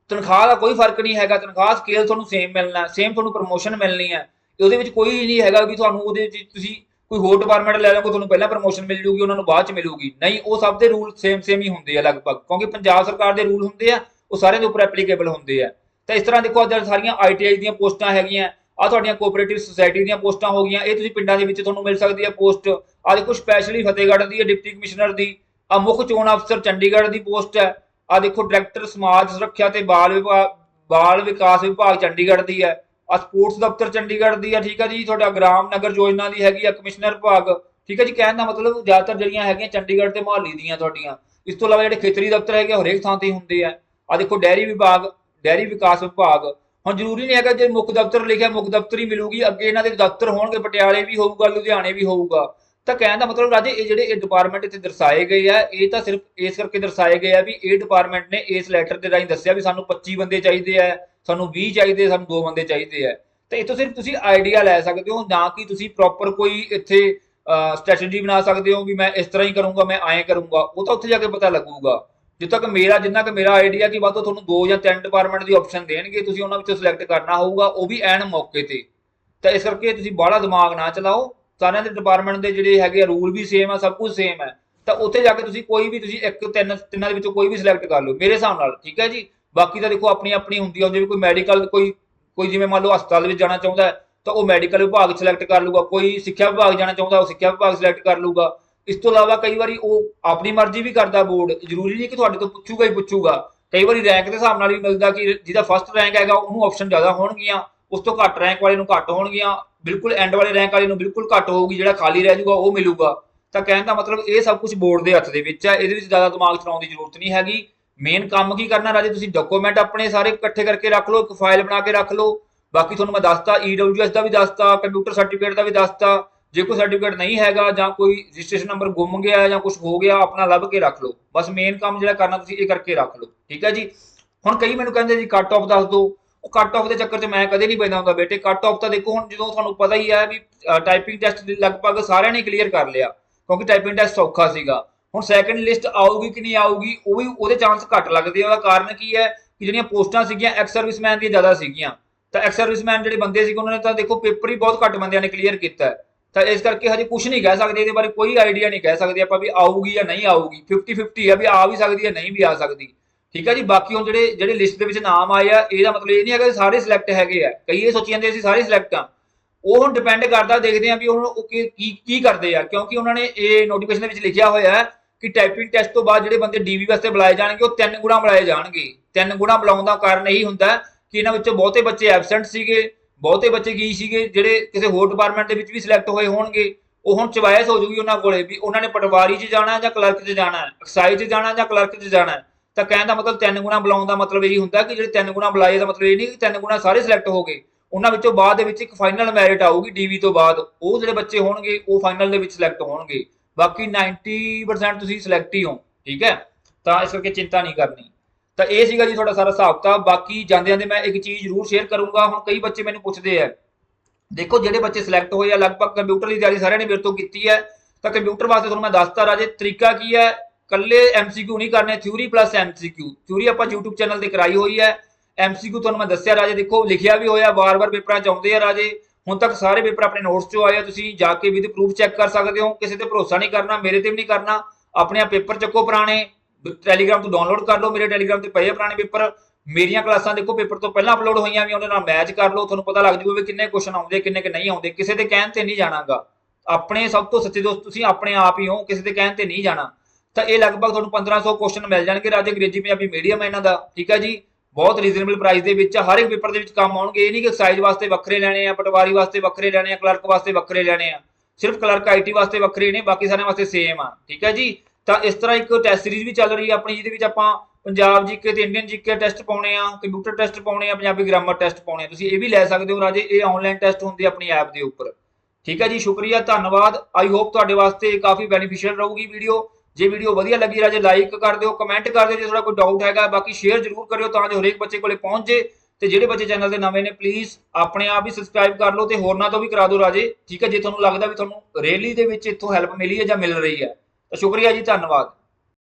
ਤਨਖਾਹ ਦਾ ਕੋਈ ਫ਼ਰਕ ਨਹੀਂ ਹੈਗਾ, ਤਨਖਾਹ ਸਕੇਲ ਤੁਹਾਨੂੰ ਸੇਮ ਮਿਲਣਾ ਸੇਮ ਤੁਹਾਨੂੰ ਪ੍ਰਮੋਸ਼ਨ ਮਿਲਣੀ ਹੈ। ਉਹਦੇ ਵਿੱਚ ਕੋਈ ਨਹੀਂ ਹੈਗਾ ਵੀ ਤੁਹਾਨੂੰ ਉਹਦੇ ਵਿੱਚ ਤੁਸੀਂ ਕੋਈ ਹੋਰ ਡਿਪਾਰਟਮੈਂਟ ਲੈ ਲਓਗੇ, ਤੁਹਾਨੂੰ ਪਹਿਲਾਂ ਪ੍ਰਮੋਸ਼ਨ ਮਿਲ ਜੂਗੀ, ਉਹਨਾਂ ਨੂੰ ਬਾਅਦ ਚ ਮਿਲੂਗੀ। ਨਹੀਂ, ਉਹ ਸਭ ਦੇ ਰੂਲ ਸੇਮ ਸੇਮ ਹੀ ਹੁੰਦੇ ਆ ਲਗਭਗ। ਕਿਉਂਕਿ ਪੰਜਾਬ ਸਰਕਾਰ ਦੇ ਰੂਲ ਹੁੰਦੇ ਆ, ਉਹ ਸਾਰਿਆਂ ਦੇ ਉੱਪਰ ਐਪਲੀਕੇਬਲ ਹੁੰਦੇ ਆ। ਤਾਂ ਇਸ ਤਰ੍ਹਾਂ ਦੇਖੋ, ਅੱਜ ਸਾਰੀਆਂ ਆਈਟੀਆਈ ਦੀਆਂ ਪੋਸਟਾਂ ਹੈਗੀਆਂ, ਆ ਤੁਹਾਡੀਆਂ ਕੋਆਪਰੇਟਿਵ ਸੁਸਾਇਟੀ ਦੀਆਂ ਪੋਸਟਾਂ ਹੋ ਗਈਆਂ, ਇਹ ਤੁਸੀਂ ਪਿੰਡਾਂ ਦੇ ਵਿੱਚ ਤੁਹਾਨੂੰ ਮਿਲ ਸਕਦੀ ਹੈ ਪੋਸਟ। ਆ ਦੇਖੋ ਸਪੈਸ਼ਲੀ ਫਤਿਹਗੜ੍ਹ ਦੀ ਹੈ, ਡਿਪਟੀ ਕਮਿਸ਼ਨਰ ਦੀ, ਆ ਮੁੱਖ ਚੋਣ ਅਫਸਰ ਚੰਡੀਗੜ੍ਹ ਦੀ ਪੋਸਟ ਹੈ। ਆ ਦੇਖੋ ਡਾਇਰੈਕਟਰ ਸਮਾਜ ਸੁਰੱਖਿਆ ਤੇ ਬਾਲ ਵਿਭਾਗ ਬਾਲ ਵਿਕਾਸ ਵਿਭਾਗ ਚੰਡੀਗੜ੍ਹ ਦੀ ਹੈ। ਆ ਸਪੋਰਟਸ ਦਫ਼ਤਰ ਚੰਡੀਗੜ੍ਹ ਦੀ ਹੈ ਠੀਕ ਹੈ ਜੀ। ਤੁਹਾਡਾ ਗ੍ਰਾਮ ਨਗਰ ਯੋਜਨਾ ਦੀ ਹੈਗੀ ਆ ਕਮਿਸ਼ਨਰ ਵਿਭਾਗ। ਠੀਕ ਹੈ ਜੀ ਕਹਿਣ ਦਾ ਮਤਲਬ ਜ਼ਿਆਦਾਤਰ ਜਿਹੜੀਆਂ ਹੈਗੀਆਂ ਚੰਡੀਗੜ੍ਹ ਤੇ ਮੁਹਾਲੀ ਦੀਆਂ ਤੁਹਾਡੀਆਂ। ਇਸ ਤੋਂ ਇਲਾਵਾ ਜਿਹੜੇ ਖੇਤਰੀ ਦਫ਼ਤਰ ਹੈਗੇ ਆ, ਹਰੇਕ ਥਾਂ ਤੇ ਹੁੰਦੇ ਆ। ਆ ਦੇਖੋ ਡੈਰੀ ਵਿਭਾਗ ਡੈਰੀ ਵਿਕਾਸ ਵਿਭਾਗ। ਹੁਣ ਜ਼ਰੂਰੀ ਨਹੀਂ ਹੈਗਾ ਜੇ ਮੁੱਖ ਦਫ਼ਤਰ ਲਿਖਿਆ ਮੁੱਖ ਦਫ਼ਤਰ ਹੀ ਮਿਲੂਗੀ ਅੱਗੇ ਇਹਨਾਂ ਦੇ ਦਫ਼ਤਰ ਹੋਣਗੇ ਪਟਿਆਲੇ ਵੀ ਹੋਊਗਾ ਲੁਧਿਆਣੇ ਵੀ ਹੋਊਗਾ। ਤਾਂ ਕਹਿਣ ਦਾ ਮਤਲਬ ਰਾਜੇ, ਇਹ ਜਿਹੜੇ ਇਹ ਡਿਪਾਰਟਮੈਂਟ ਇੱਥੇ ਦਰਸਾਏ ਗਏ ਆ, ਇਹ ਤਾਂ ਸਿਰਫ ਇਸ ਕਰਕੇ ਦਰਸਾਏ ਗਏ ਆ ਵੀ ਇਹ ਡਿਪਾਰਟਮੈਂਟ ਨੇ ਇਸ ਲੈਟਰ ਦੇ ਰਾਹੀਂ ਦੱਸਿਆ ਵੀ ਸਾਨੂੰ 25 ਬੰਦੇ ਚਾਹੀਦੇ ਆ, ਸਾਨੂੰ 20 ਚਾਹੀਦੇ, ਸਾਨੂੰ 2 ਬੰਦੇ ਚਾਹੀਦੇ ਆ। ਤੇ ਇਤੋਂ ਸਿਰਫ ਤੁਸੀਂ ਆਈਡੀਆ ਲੈ ਸਕਦੇ ਹੋ, ਨਾ ਕਿ ਤੁਸੀਂ ਪ੍ਰੋਪਰ ਕੋਈ ਇੱਥੇ ਸਟ੍ਰੈਟਜੀ ਬਣਾ ਸਕਦੇ ਹੋ ਵੀ ਮੈਂ ਇਸ ਤਰ੍ਹਾਂ ਹੀ ਕਰੂੰਗਾ, ਮੈਂ ਐਂ ਕਰੂੰਗਾ। ਉਹ ਤਾਂ ਉੱਥੇ ਜਾ ਕੇ ਪਤਾ ਲੱਗੂਗਾ। ਜਿੱਥੇ ਤੱਕ ਮੇਰਾ, ਜਿੰਨਾ ਕਿ ਮੇਰਾ ਆਈਡੀਆ ਕਿ ਬਾਅਦ ਤੁਹਾਨੂੰ ਦੋ ਜਾਂ ਤਿੰਨ ਡਿਪਾਰਟਮੈਂਟ ਦੀ ਆਪਸ਼ਨ ਦੇਣਗੇ, ਤੁਸੀਂ ਉਹਨਾਂ ਵਿੱਚੋਂ ਸਿਲੈਕਟ ਕਰਨਾ ਹੋਊਗਾ, ਉਹ ਵੀ ਐਨ ਮੌਕੇ ਤੇ। ਤਾਂ ਇਸ ਕਰਕੇ ਤੁਸੀਂ ਬਾਹਲਾ ਦਿਮਾਗ ਨਾ ਚਲਾਓ। ਸਾਰਿਆਂ ਦੇ ਡਿਪਾਰਟਮੈਂਟ ਦੇ ਜਿਹੜੇ ਹੈਗੇ ਆ ਰੂਲ ਵੀ ਸੇਮ ਆ, ਸਭ ਕੁਝ ਸੇਮ ਹੈ ਤਾਂ ਉੱਥੇ ਜਾ ਕੇ ਤੁਸੀਂ ਕੋਈ ਵੀ, ਤੁਸੀਂ ਇੱਕ, ਤਿੰਨ, ਤਿੰਨਾਂ ਦੇ ਵਿੱਚੋਂ ਕੋਈ ਵੀ ਸਿਲੈਕਟ ਕਰ ਲਓ, ਮੇਰੇ ਹਿਸਾਬ ਨਾਲ, ਠੀਕ ਹੈ ਜੀ? ਬਾਕੀ ਤਾਂ ਦੇਖੋ ਆਪਣੀ ਆਪਣੀ ਹੁੰਦੀ ਆ ਜਿਵੇਂ ਕੋਈ ਮੈਡੀਕਲ ਕੋਈ ਕੋਈ ਜਿਵੇਂ ਮੰਨ ਲਓ ਹਸਪਤਾਲ ਵਿੱਚ ਜਾਣਾ ਚਾਹੁੰਦਾ ਤਾਂ ਉਹ ਮੈਡੀਕਲ ਵਿਭਾਗ ਸਿਲੈਕਟ ਕਰ ਲੂਗਾ ਕੋਈ ਸਿੱਖਿਆ ਵਿਭਾਗ ਜਾਣਾ ਚਾਹੁੰਦਾ, ਉਹ ਸਿੱਖਿਆ ਵਿਭਾਗ ਸਿਲੈਕਟ ਕਰ ਲੂਗਾ ਇਸ ਤੋਂ ਇਲਾਵਾ ਕਈ ਵਾਰੀ ਉਹ ਆਪਣੀ ਮਰਜ਼ੀ ਵੀ ਕਰਦਾ ਬੋਰਡ ਜ਼ਰੂਰੀ ਨਹੀਂ ਕਿ ਤੁਹਾਡੇ ਤੋਂ ਪੁੱਛੂਗਾ ਹੀ ਪੁੱਛੂਗਾ। ਕਈ ਵਾਰੀ ਰੈਂਕ ਦੇ ਹਿਸਾਬ ਨਾਲ ਵੀ ਮਿਲਦਾ ਕਿ ਜਿਹਦਾ ਫਸਟ ਰੈਂਕ ਹੈਗਾ, ਉਹਨੂੰ ਆਪਸ਼ਨ ਜ਼ਿਆਦਾ ਹੋਣਗੀਆਂ। ਉਸ ਤੋਂ ਘੱਟ ਰੈਂਕ ਵਾਲੇ ਨੂੰ ਘੱਟ ਹੋਣਗੀਆਂ। ਬਿਲਕੁਲ ਐਂਡ ਵਾਲੇ ਰੈਂਕ ਵਾਲੇ ਨੂੰ ਬਿਲਕੁਲ ਘੱਟ ਹੋਊਗੀ, ਜਿਹੜਾ ਖਾਲੀ ਰਹਿ ਜਾਊਗਾ, ਉਹ ਮਿਲੂਗਾ। ਤਾਂ ਕਹਿਣ ਦਾ ਮਤਲਬ ਇਹ ਸਭ ਕੁਝ ਬੋਰਡ ਦੇ ਹੱਥ ਦੇ ਵਿੱਚ ਹੈ। ਇਹਦੇ ਵਿੱਚ ਜ਼ਿਆਦਾ ਦਿਮਾਗ ਚਲਾਉਣ ਦੀ ਜ਼ਰੂਰਤ ਨਹੀਂ ਹੈਗੀ। ਮੇਨ ਕੰਮ ਕੀ ਕਰਨਾ ਰਾਜੇ? ਤੁਸੀਂ ਡਾਕੂਮੈਂਟ ਆਪਣੇ ਸਾਰੇ ਇਕੱਠੇ ਕਰਕੇ ਰੱਖ ਲਓ, ਇੱਕ ਫਾਈਲ ਬਣਾ ਕੇ ਰੱਖ ਲਓ। ਬਾਕੀ ਤੁਹਾਨੂੰ ਮੈਂ ਦੱਸਤਾ EWS ਦਾ ਵੀ ਦੱਸਤਾ ਕੰਪਿਊਟਰ ਸਰਟੀਫਿਕੇਟ ਦਾ ਵੀ ਦੱਸਤਾ। ਜੇ ਕੋਈ ਸਰਟੀਫਿਕੇਟ ਨਹੀਂ ਹੈਗਾ ਜਾਂ ਕੋਈ ਰਜਿਸਟ੍ਰੇਸ਼ਨ ਨੰਬਰ ਗੁੰਮ ਗਿਆ ਜਾਂ ਕੁਝ ਹੋ ਗਿਆ, ਆਪਣਾ ਲੱਭ ਕੇ ਰੱਖ ਲਓ। ਬਸ ਮੇਨ ਕੰਮ ਜਿਹੜਾ ਕਰਨਾ ਤੁਸੀਂ ਇਹ ਕਰਕੇ ਰੱਖ ਲਓ। ਠੀਕ ਹੈ ਜੀ? ਹੁਣ ਕਈ ਮੈਨੂੰ ਕਹਿੰਦੇ ਜੀ ਕੱਟ ਆਫ ਦੱਸ ਦਿਓ। ਉਹ ਕੱਟ ਆਫ ਦੇ ਚੱਕਰ 'ਚ ਮੈਂ ਕਦੇ ਨਹੀਂ ਪੈਂਦਾ ਹੁੰਦਾ ਬੇਟੇ। ਕੱਟ ਆਫ ਤਾਂ ਦੇਖੋ ਹੁਣ ਜਦੋਂ ਤੁਹਾਨੂੰ ਪਤਾ ਹੀ ਹੈ ਵੀ ਟਾਈਪਿੰਗ ਟੈਸਟ ਲਗਭਗ ਸਾਰਿਆਂ ਨੇ ਕਲੀਅਰ ਕਰ ਲਿਆ, ਕਿਉਂਕਿ ਟਾਈਪਿੰਗ ਟੈਸਟ ਸੌਖਾ ਸੀਗਾ। ਹੁਣ ਸੈਕੰਡ ਲਿਸਟ ਆਊਗੀ ਕਿ ਨਹੀਂ ਆਊਗੀ, ਉਹ ਵੀ ਉਹਦੇ ਚਾਂਸ ਘੱਟ ਲੱਗਦੇ ਆ। ਉਹਦਾ ਕਾਰਨ ਕੀ ਹੈ ਕਿ ਜਿਹੜੀਆਂ ਪੋਸਟਾਂ ਸੀਗੀਆਂ ਐਕਸ ਸਰਵਿਸਮੈਨ ਦੀਆਂ ਜ਼ਿਆਦਾ ਸੀਗੀਆਂ। ਤਾਂ ਐਕਸ ਸਰਵਿਸਮੈਨ ਜਿਹੜੇ ਬੰਦੇ ਸੀਗੇ, ਉਹਨਾਂ ਨੇ ਤਾਂ ਦੇਖੋ ਪੇਪਰ ਹੀ ਬਹੁਤ ਘੱਟ ਬੰਦਿਆਂ ਨੇ ਕਲੀਅਰ ਕੀਤਾ। ਹੈ। ਤਾਂ ਇਸ ਕਰਕੇ ਹਜੇ ਕੁਝ ਨਹੀਂ ਕਹਿ ਸਕਦੇ, ਇਹਦੇ ਬਾਰੇ ਕੋਈ ਆਈਡੀਆ ਨਹੀਂ ਕਹਿ ਸਕਦੇ ਆਪਾਂ ਵੀ ਆਊਗੀ ਜਾਂ ਨਹੀਂ ਆਊਗੀ। 50 50 ਹੈ ਵੀ ਆ ਵੀ ਸਕਦੀ ਹੈ ਨਹੀਂ ਵੀ ਆ ਸਕਦੀ। ਠੀਕ ਹੈ ਜੀ, ਬਾਕੀ ਹੁਣ ਜਿਹੜੇ ਜਿਹੜੇ ਲਿਸਟ ਦੇ ਵਿੱਚ ਨਾਮ ਆਏ ਆ, ਇਹਦਾ ਮਤਲਬ ਇਹ ਨਹੀਂ ਹੈਗਾ ਕਿ ਸਾਰੇ ਸਿਲੈਕਟ ਹੈਗੇ ਆ। ਕਈ ਇਹ ਸੋਚੀ ਜਾਂਦੇ ਅਸੀਂ ਸਾਰੇ ਸਿਲੈਕਟ ਆ। ਉਹ ਹੁਣ ਡਿਪੈਂਡ ਕਰਦਾ, ਦੇਖਦੇ ਆ ਵੀ ਹੁਣ ਉਹ ਕੀ ਕੀ ਕਰਦੇ ਆ। ਕਿਉਂਕਿ ਉਹਨਾਂ ਨੇ ਇਹ ਨੋਟੀਫਿਕੇਸ਼ਨ ਦੇ ਵਿੱਚ ਲਿਖਿਆ ਹੋਇਆ ਹੈ ਕਿ ਟਾਈਪਿੰਗ ਟੈਸਟ ਤੋਂ ਬਾਅਦ ਜਿਹੜੇ ਬੰਦੇ ਡੀਵੀ ਵਾਸਤੇ ਬੁਲਾਏ ਜਾਣਗੇ, ਉਹ ਤਿੰਨ ਗੁਣਾ ਬੁਲਾਏ ਜਾਣਗੇ। ਤਿੰਨ ਗੁਣਾ ਬੁਲਾਉਣ ਦਾ ਕਾਰਨ ਇਹੀ ਹੁੰਦਾ ਕਿ ਇਹਨਾਂ ਵਿੱਚੋਂ ਬਹੁਤੇ ਬੱਚੇ ਐਬਸੈਂਟ ਸੀਗੇ, ਬਹੁਤੇ ਬੱਚੇ ਕੀ ਸੀਗੇ, ਜਿਹੜੇ ਕਿਸੇ ਹੋਰ ਡਿਪਾਰਟਮੈਂਟ ਦੇ ਵਿੱਚ ਵੀ ਸਿਲੈਕਟ ਹੋਏ ਹੋਣਗੇ। ਉਹ ਹੁਣ ਚਵਾਇਸ ਹੋ ਜੂਗੀ ਉਹਨਾਂ ਕੋਲੇ ਵੀ ਉਹਨਾਂ ਨੇ ਪਟਵਾਰੀ 'ਚ ਜਾਣਾ ਜਾਂ ਕਲਰਕ 'ਚ ਜਾਣਾ ਹੈ ਐਕਸਾਈਜ਼ 'ਚ ਜਾਣਾ ਜਾਂ ਕਲਰਕ 'ਚ ਜਾਣਾ ਤਾਂ ਕਹਿਣ ਦਾ ਮਤਲਬ ਤਿੰਨ ਗੁਣਾ ਬੁਲਾਉਣ ਦਾ ਮਤਲਬ ਇਹੀ ਹੁੰਦਾ ਕਿ ਜਿਹੜੇ ਤਿੰਨ ਗੁਣਾ ਬੁਲਾਏ ਦਾ ਮਤਲਬ ਇਹ ਨਹੀਂ ਕਿ ਤਿੰਨ ਗੁਣਾ ਸਾਰੇ ਸਿਲੈਕਟ ਹੋ ਗਏ। ਉਹਨਾਂ ਵਿੱਚੋਂ ਬਾਅਦ ਦੇ ਵਿੱਚ ਇੱਕ ਫਾਈਨਲ ਮੈਰਿਟ ਆਊਗੀ ਡੀਵੀ ਤੋਂ ਬਾਅਦ। ਉਹ ਜਿਹੜੇ ਬੱਚੇ ਹੋਣਗੇ, ਉਹ ਫਾਈਨਲ ਦੇ ਵਿੱਚ ਸਿਲੈਕਟ ਹੋਣਗੇ। ਬਾਕੀ 90% ਤੁਸੀਂ ਸਿਲੈਕਟ ਹੀ ਹੋ, ਠੀਕ ਹੈ? ਤਾਂ ਇਸ ਕਰਕੇ ਚਿੰਤਾ ਨਹੀਂ ਕਰਨੀ। ਤਾਂ ਇਹ ਸੀਗਾ ਜੀ ਤੁਹਾਡਾ ਸਾਰਾ ਹਿਸਾਬ ਤਾਂ ਬਾਕੀ ਜਾਂਦੇ ਜਾਂਦੇ ਮੈਂ ਇੱਕ ਚੀਜ਼ ਜ਼ਰੂਰ ਸ਼ੇਅਰ ਕਰੂੰਗਾ। ਹੁਣ ਕਈ ਬੱਚੇ ਮੈਨੂੰ ਪੁੱਛਦੇ ਆ, ਦੇਖੋ ਜਿਹੜੇ ਬੱਚੇ ਸਿਲੈਕਟ ਹੋਏ ਆ, ਲਗਭਗ ਕੰਪਿਊਟਰ ਦੀ ਤਿਆਰੀ ਸਾਰਿਆਂ ਨੇ ਮੇਰੇ ਤੋਂ ਕੀਤੀ ਹੈ। ਤਾਂ ਕੰਪਿਊਟਰ ਵਾਸਤੇ ਤੁਹਾਨੂੰ ਮੈਂ ਦੱਸਤਾ ਰਾਜੇ, ਤਰੀਕਾ ਕੀ ਹੈ? ਕੱਲੇ ਐਮਸੀਕਿਊ ਨਹੀਂ ਕਰਨੇ ਥਿਊਰੀ ਪਲੱਸ ਐਮਸੀਕਿਊ ਥਿਊਰੀ ਆਪਾਂ YouTube ਚੈਨਲ ਤੇ ਕਰਾਈ ਹੋਈ ਹੈ। ਐਮਸੀਕਿਊ ਤੁਹਾਨੂੰ ਮੈਂ ਦੱਸਿਆ ਰਾਜੇ, ਦੇਖੋ, ਲਿਖਿਆ ਵੀ ਹੋਇਆ, ਵਾਰ-ਵਾਰ ਪੇਪਰਾਂ ਚ ਆਉਂਦੇ ਆ ਰਾਜੇ। ਹੁਣ ਤੱਕ ਸਾਰੇ ਪੇਪਰ ਆਪਣੇ ਨੋਟਸ ਚੋਂ ਆਏ ਆ, ਤੁਸੀਂ ਜਾ ਕੇ ਵਿਦ ਪ੍ਰੂਫ ਚੈੱਕ ਕਰ ਸਕਦੇ ਹੋ। ਕਿਸੇ ਤੇ ਭਰੋਸਾ ਨਹੀਂ ਕਰਨਾ, ਮੇਰੇ ਤੇ ਵੀ ਨਹੀਂ ਕਰਨਾ। ਆਪਣੇ ਆ ਪੇਪਰ ਚੱਕੋ ਪੁਰਾਣੇ। ਟੈਲੀਗ੍ਰਾਮ ਤੋਂ ਡਾਊਨਲੋਡ ਕਰ ਲਓ, ਮੇਰੇ ਟੈਲੀਗ੍ਰਾਮ ਤੇ ਪਏ ਆ ਪੁਰਾਣੇ ਪੇਪਰ। ਮੇਰੀਆਂ ਕਲਾਸਾਂ ਦੇਖੋ, ਪੇਪਰ ਤੋਂ ਪਹਿਲਾਂ ਅਪਲੋਡ ਹੋਈਆਂ ਵੀ ਉਹਨਾਂ ਨਾਲ ਮੈਚ ਕਰ ਲਓ। ਤੁਹਾਨੂੰ ਪਤਾ ਲੱਗ ਜੂਗਾ ਵੀ ਕਿੰਨੇ ਕੁਐਸਚਨ ਆਉਂਦੇ, ਕਿੰਨੇ ਕਿ ਨਹੀਂ ਆਉਂਦੇ। ਕਿਸੇ ਦੇ ਕਹਿਣ ਤੇ ਨਹੀਂ ਜਾਣਾਗਾ। ਆਪਣੇ ਸਭ ਤੋਂ ਸੱਚੇ ਦੋਸਤ ਤੁਸੀਂ ਆਪਣੇ ਆਪ ਹੀ ਹੋ, ਕਿਸੇ ਦੇ ਕਹਿਣ ਤੇ ਨਹੀਂ ਜਾਣਾ। ਤਾਂ ਇਹ ਲਗਭਗ ਤੁਹਾਨੂੰ 1500 ਕੁਐਸਚਨ ਮਿਲ ਜਾਣਗੇ ਰਾਜੇ ਅੰਗਰੇਜ਼ੀ ਪੰਜਾਬੀ ਮੀਡੀਅਮ ਇਹਨਾਂ ਦਾ, ਠੀਕ ਹੈ ਜੀ? ਬਹੁਤ ਰੀਜ਼ਨੇਬਲ ਪ੍ਰਾਈਸ ਦੇ ਵਿੱਚ ਹਰ ਇੱਕ ਪੇਪਰ ਦੇ ਵਿੱਚ ਕੰਮ ਆਉਣਗੇ। ਇਹ ਨਹੀਂ ਕਿ ਸਾਈਜ਼ ਵਾਸਤੇ ਵੱਖਰੇ ਲੈਣੇ ਆ, ਪਟਵਾਰੀ ਵਾਸਤੇ ਵੱਖਰੇ ਲੈਣੇ ਆ ਕਲਰਕ ਵਾਸਤੇ ਵੱਖਰੇ ਲੈਣੇ ਆ। ਸਿਰਫ ਕਲਰਕ ਆਈਟੀ ਵਾਸਤੇ ਵੱਖਰੇ ਨੇ, ਬਾਕੀ ਸਾਰਿਆਂ ਵਾਸਤੇ ਸੇਮ ਆ, ਠੀਕ ਹੈ ਜੀ? ਤਾਂ ਇਸ ਤਰ੍ਹਾਂ ਇੱਕ ਟੈਸਟ ਸੀਰੀਜ਼ ਵੀ ਚੱਲ ਰਹੀ ਹੈ ਆਪਣੀ, ਜਿਹਦੇ ਵਿੱਚ ਆਪਾਂ ਪੰਜਾਬ ਜੀਕੇ ਤੇ ਇੰਡੀਅਨ ਜੀਕੇ ਟੈਸਟ ਪਾਉਣੇ ਆ ਕੰਪਿਊਟਰ ਟੈਸਟ ਪਾਉਣੇ ਆ, ਪੰਜਾਬੀ ਗ੍ਰਾਮਰ ਟੈਸਟ ਪਾਉਣੇ ਆ। ਤੁਸੀਂ ਇਹ ਵੀ ਲੈ ਸਕਦੇ ਹੋ ਰਾਜੇ, ਇਹ ਆਨਲਾਈਨ ਟੈਸਟ ਹੁੰਦੇ ਆਪਣੀ ਐਪ ਦੇ ਉੱਪਰ। ਠੀਕ ਹੈ ਜੀ, ਸ਼ੁਕਰੀਆ, ਧੰਨਵਾਦ। ਆਈ ਹੋਪ ਤੁਹਾਡੇ ਵਾਸਤੇ ਕਾਫੀ ਬੈਨੀਫੀਸ਼ੀਅਲ ਰਹੂਗੀ ਵੀਡੀਓ ਜੇ ਵੀਡੀਓ ਵਧੀਆ ਲੱਗੀ ਰਾਜੇ ਲਾਈਕ ਕਰ ਦਿਓ ਕਮੈਂਟ ਕਰ ਦਿਓ, ਜੇ ਤੁਹਾਡਾ ਕੋਈ ਡਾਊਟ ਹੈਗਾ, ਬਾਕੀ ਸ਼ੇਅਰ ਜ਼ਰੂਰ ਕਰਿਓ ਤਾਂ ਜੋ ਹਰੇਕ ਬੱਚੇ ਕੋਲੇ ਪਹੁੰਚ ਜੇ। ਤੇ ਜਿਹੜੇ ਬੱਚੇ ਚੈਨਲ ਦੇ ਨਵੇਂ ਨੇ ਪਲੀਜ਼ ਆਪਣੇ ਆਪ ਹੀ ਸਬਸਕ੍ਰਾਈਬ ਕਰ ਲਓ ਤੇ ਹੋਰਨਾਂ ਤੋਂ ਵੀ ਕਰਾ ਦਿਓ ਰਾਜੇ। ਠੀਕ ਹੈ, ਜੇ ਤੁਹਾਨੂੰ ਲੱਗਦਾ ਵੀ ਤੁਹਾਨੂੰ ਰੇਲੀ ਦੇ ਵਿੱਚ ਇੱਥੋਂ ਹੈਲਪ ਮਿਲੀ ਹੈ ਜਾਂ ਮਿਲ ਰਹੀ ਹੈ। ਤਾਂ ਸ਼ੁਕਰੀਆ ਜੀ, ਧੰਨਵਾਦ।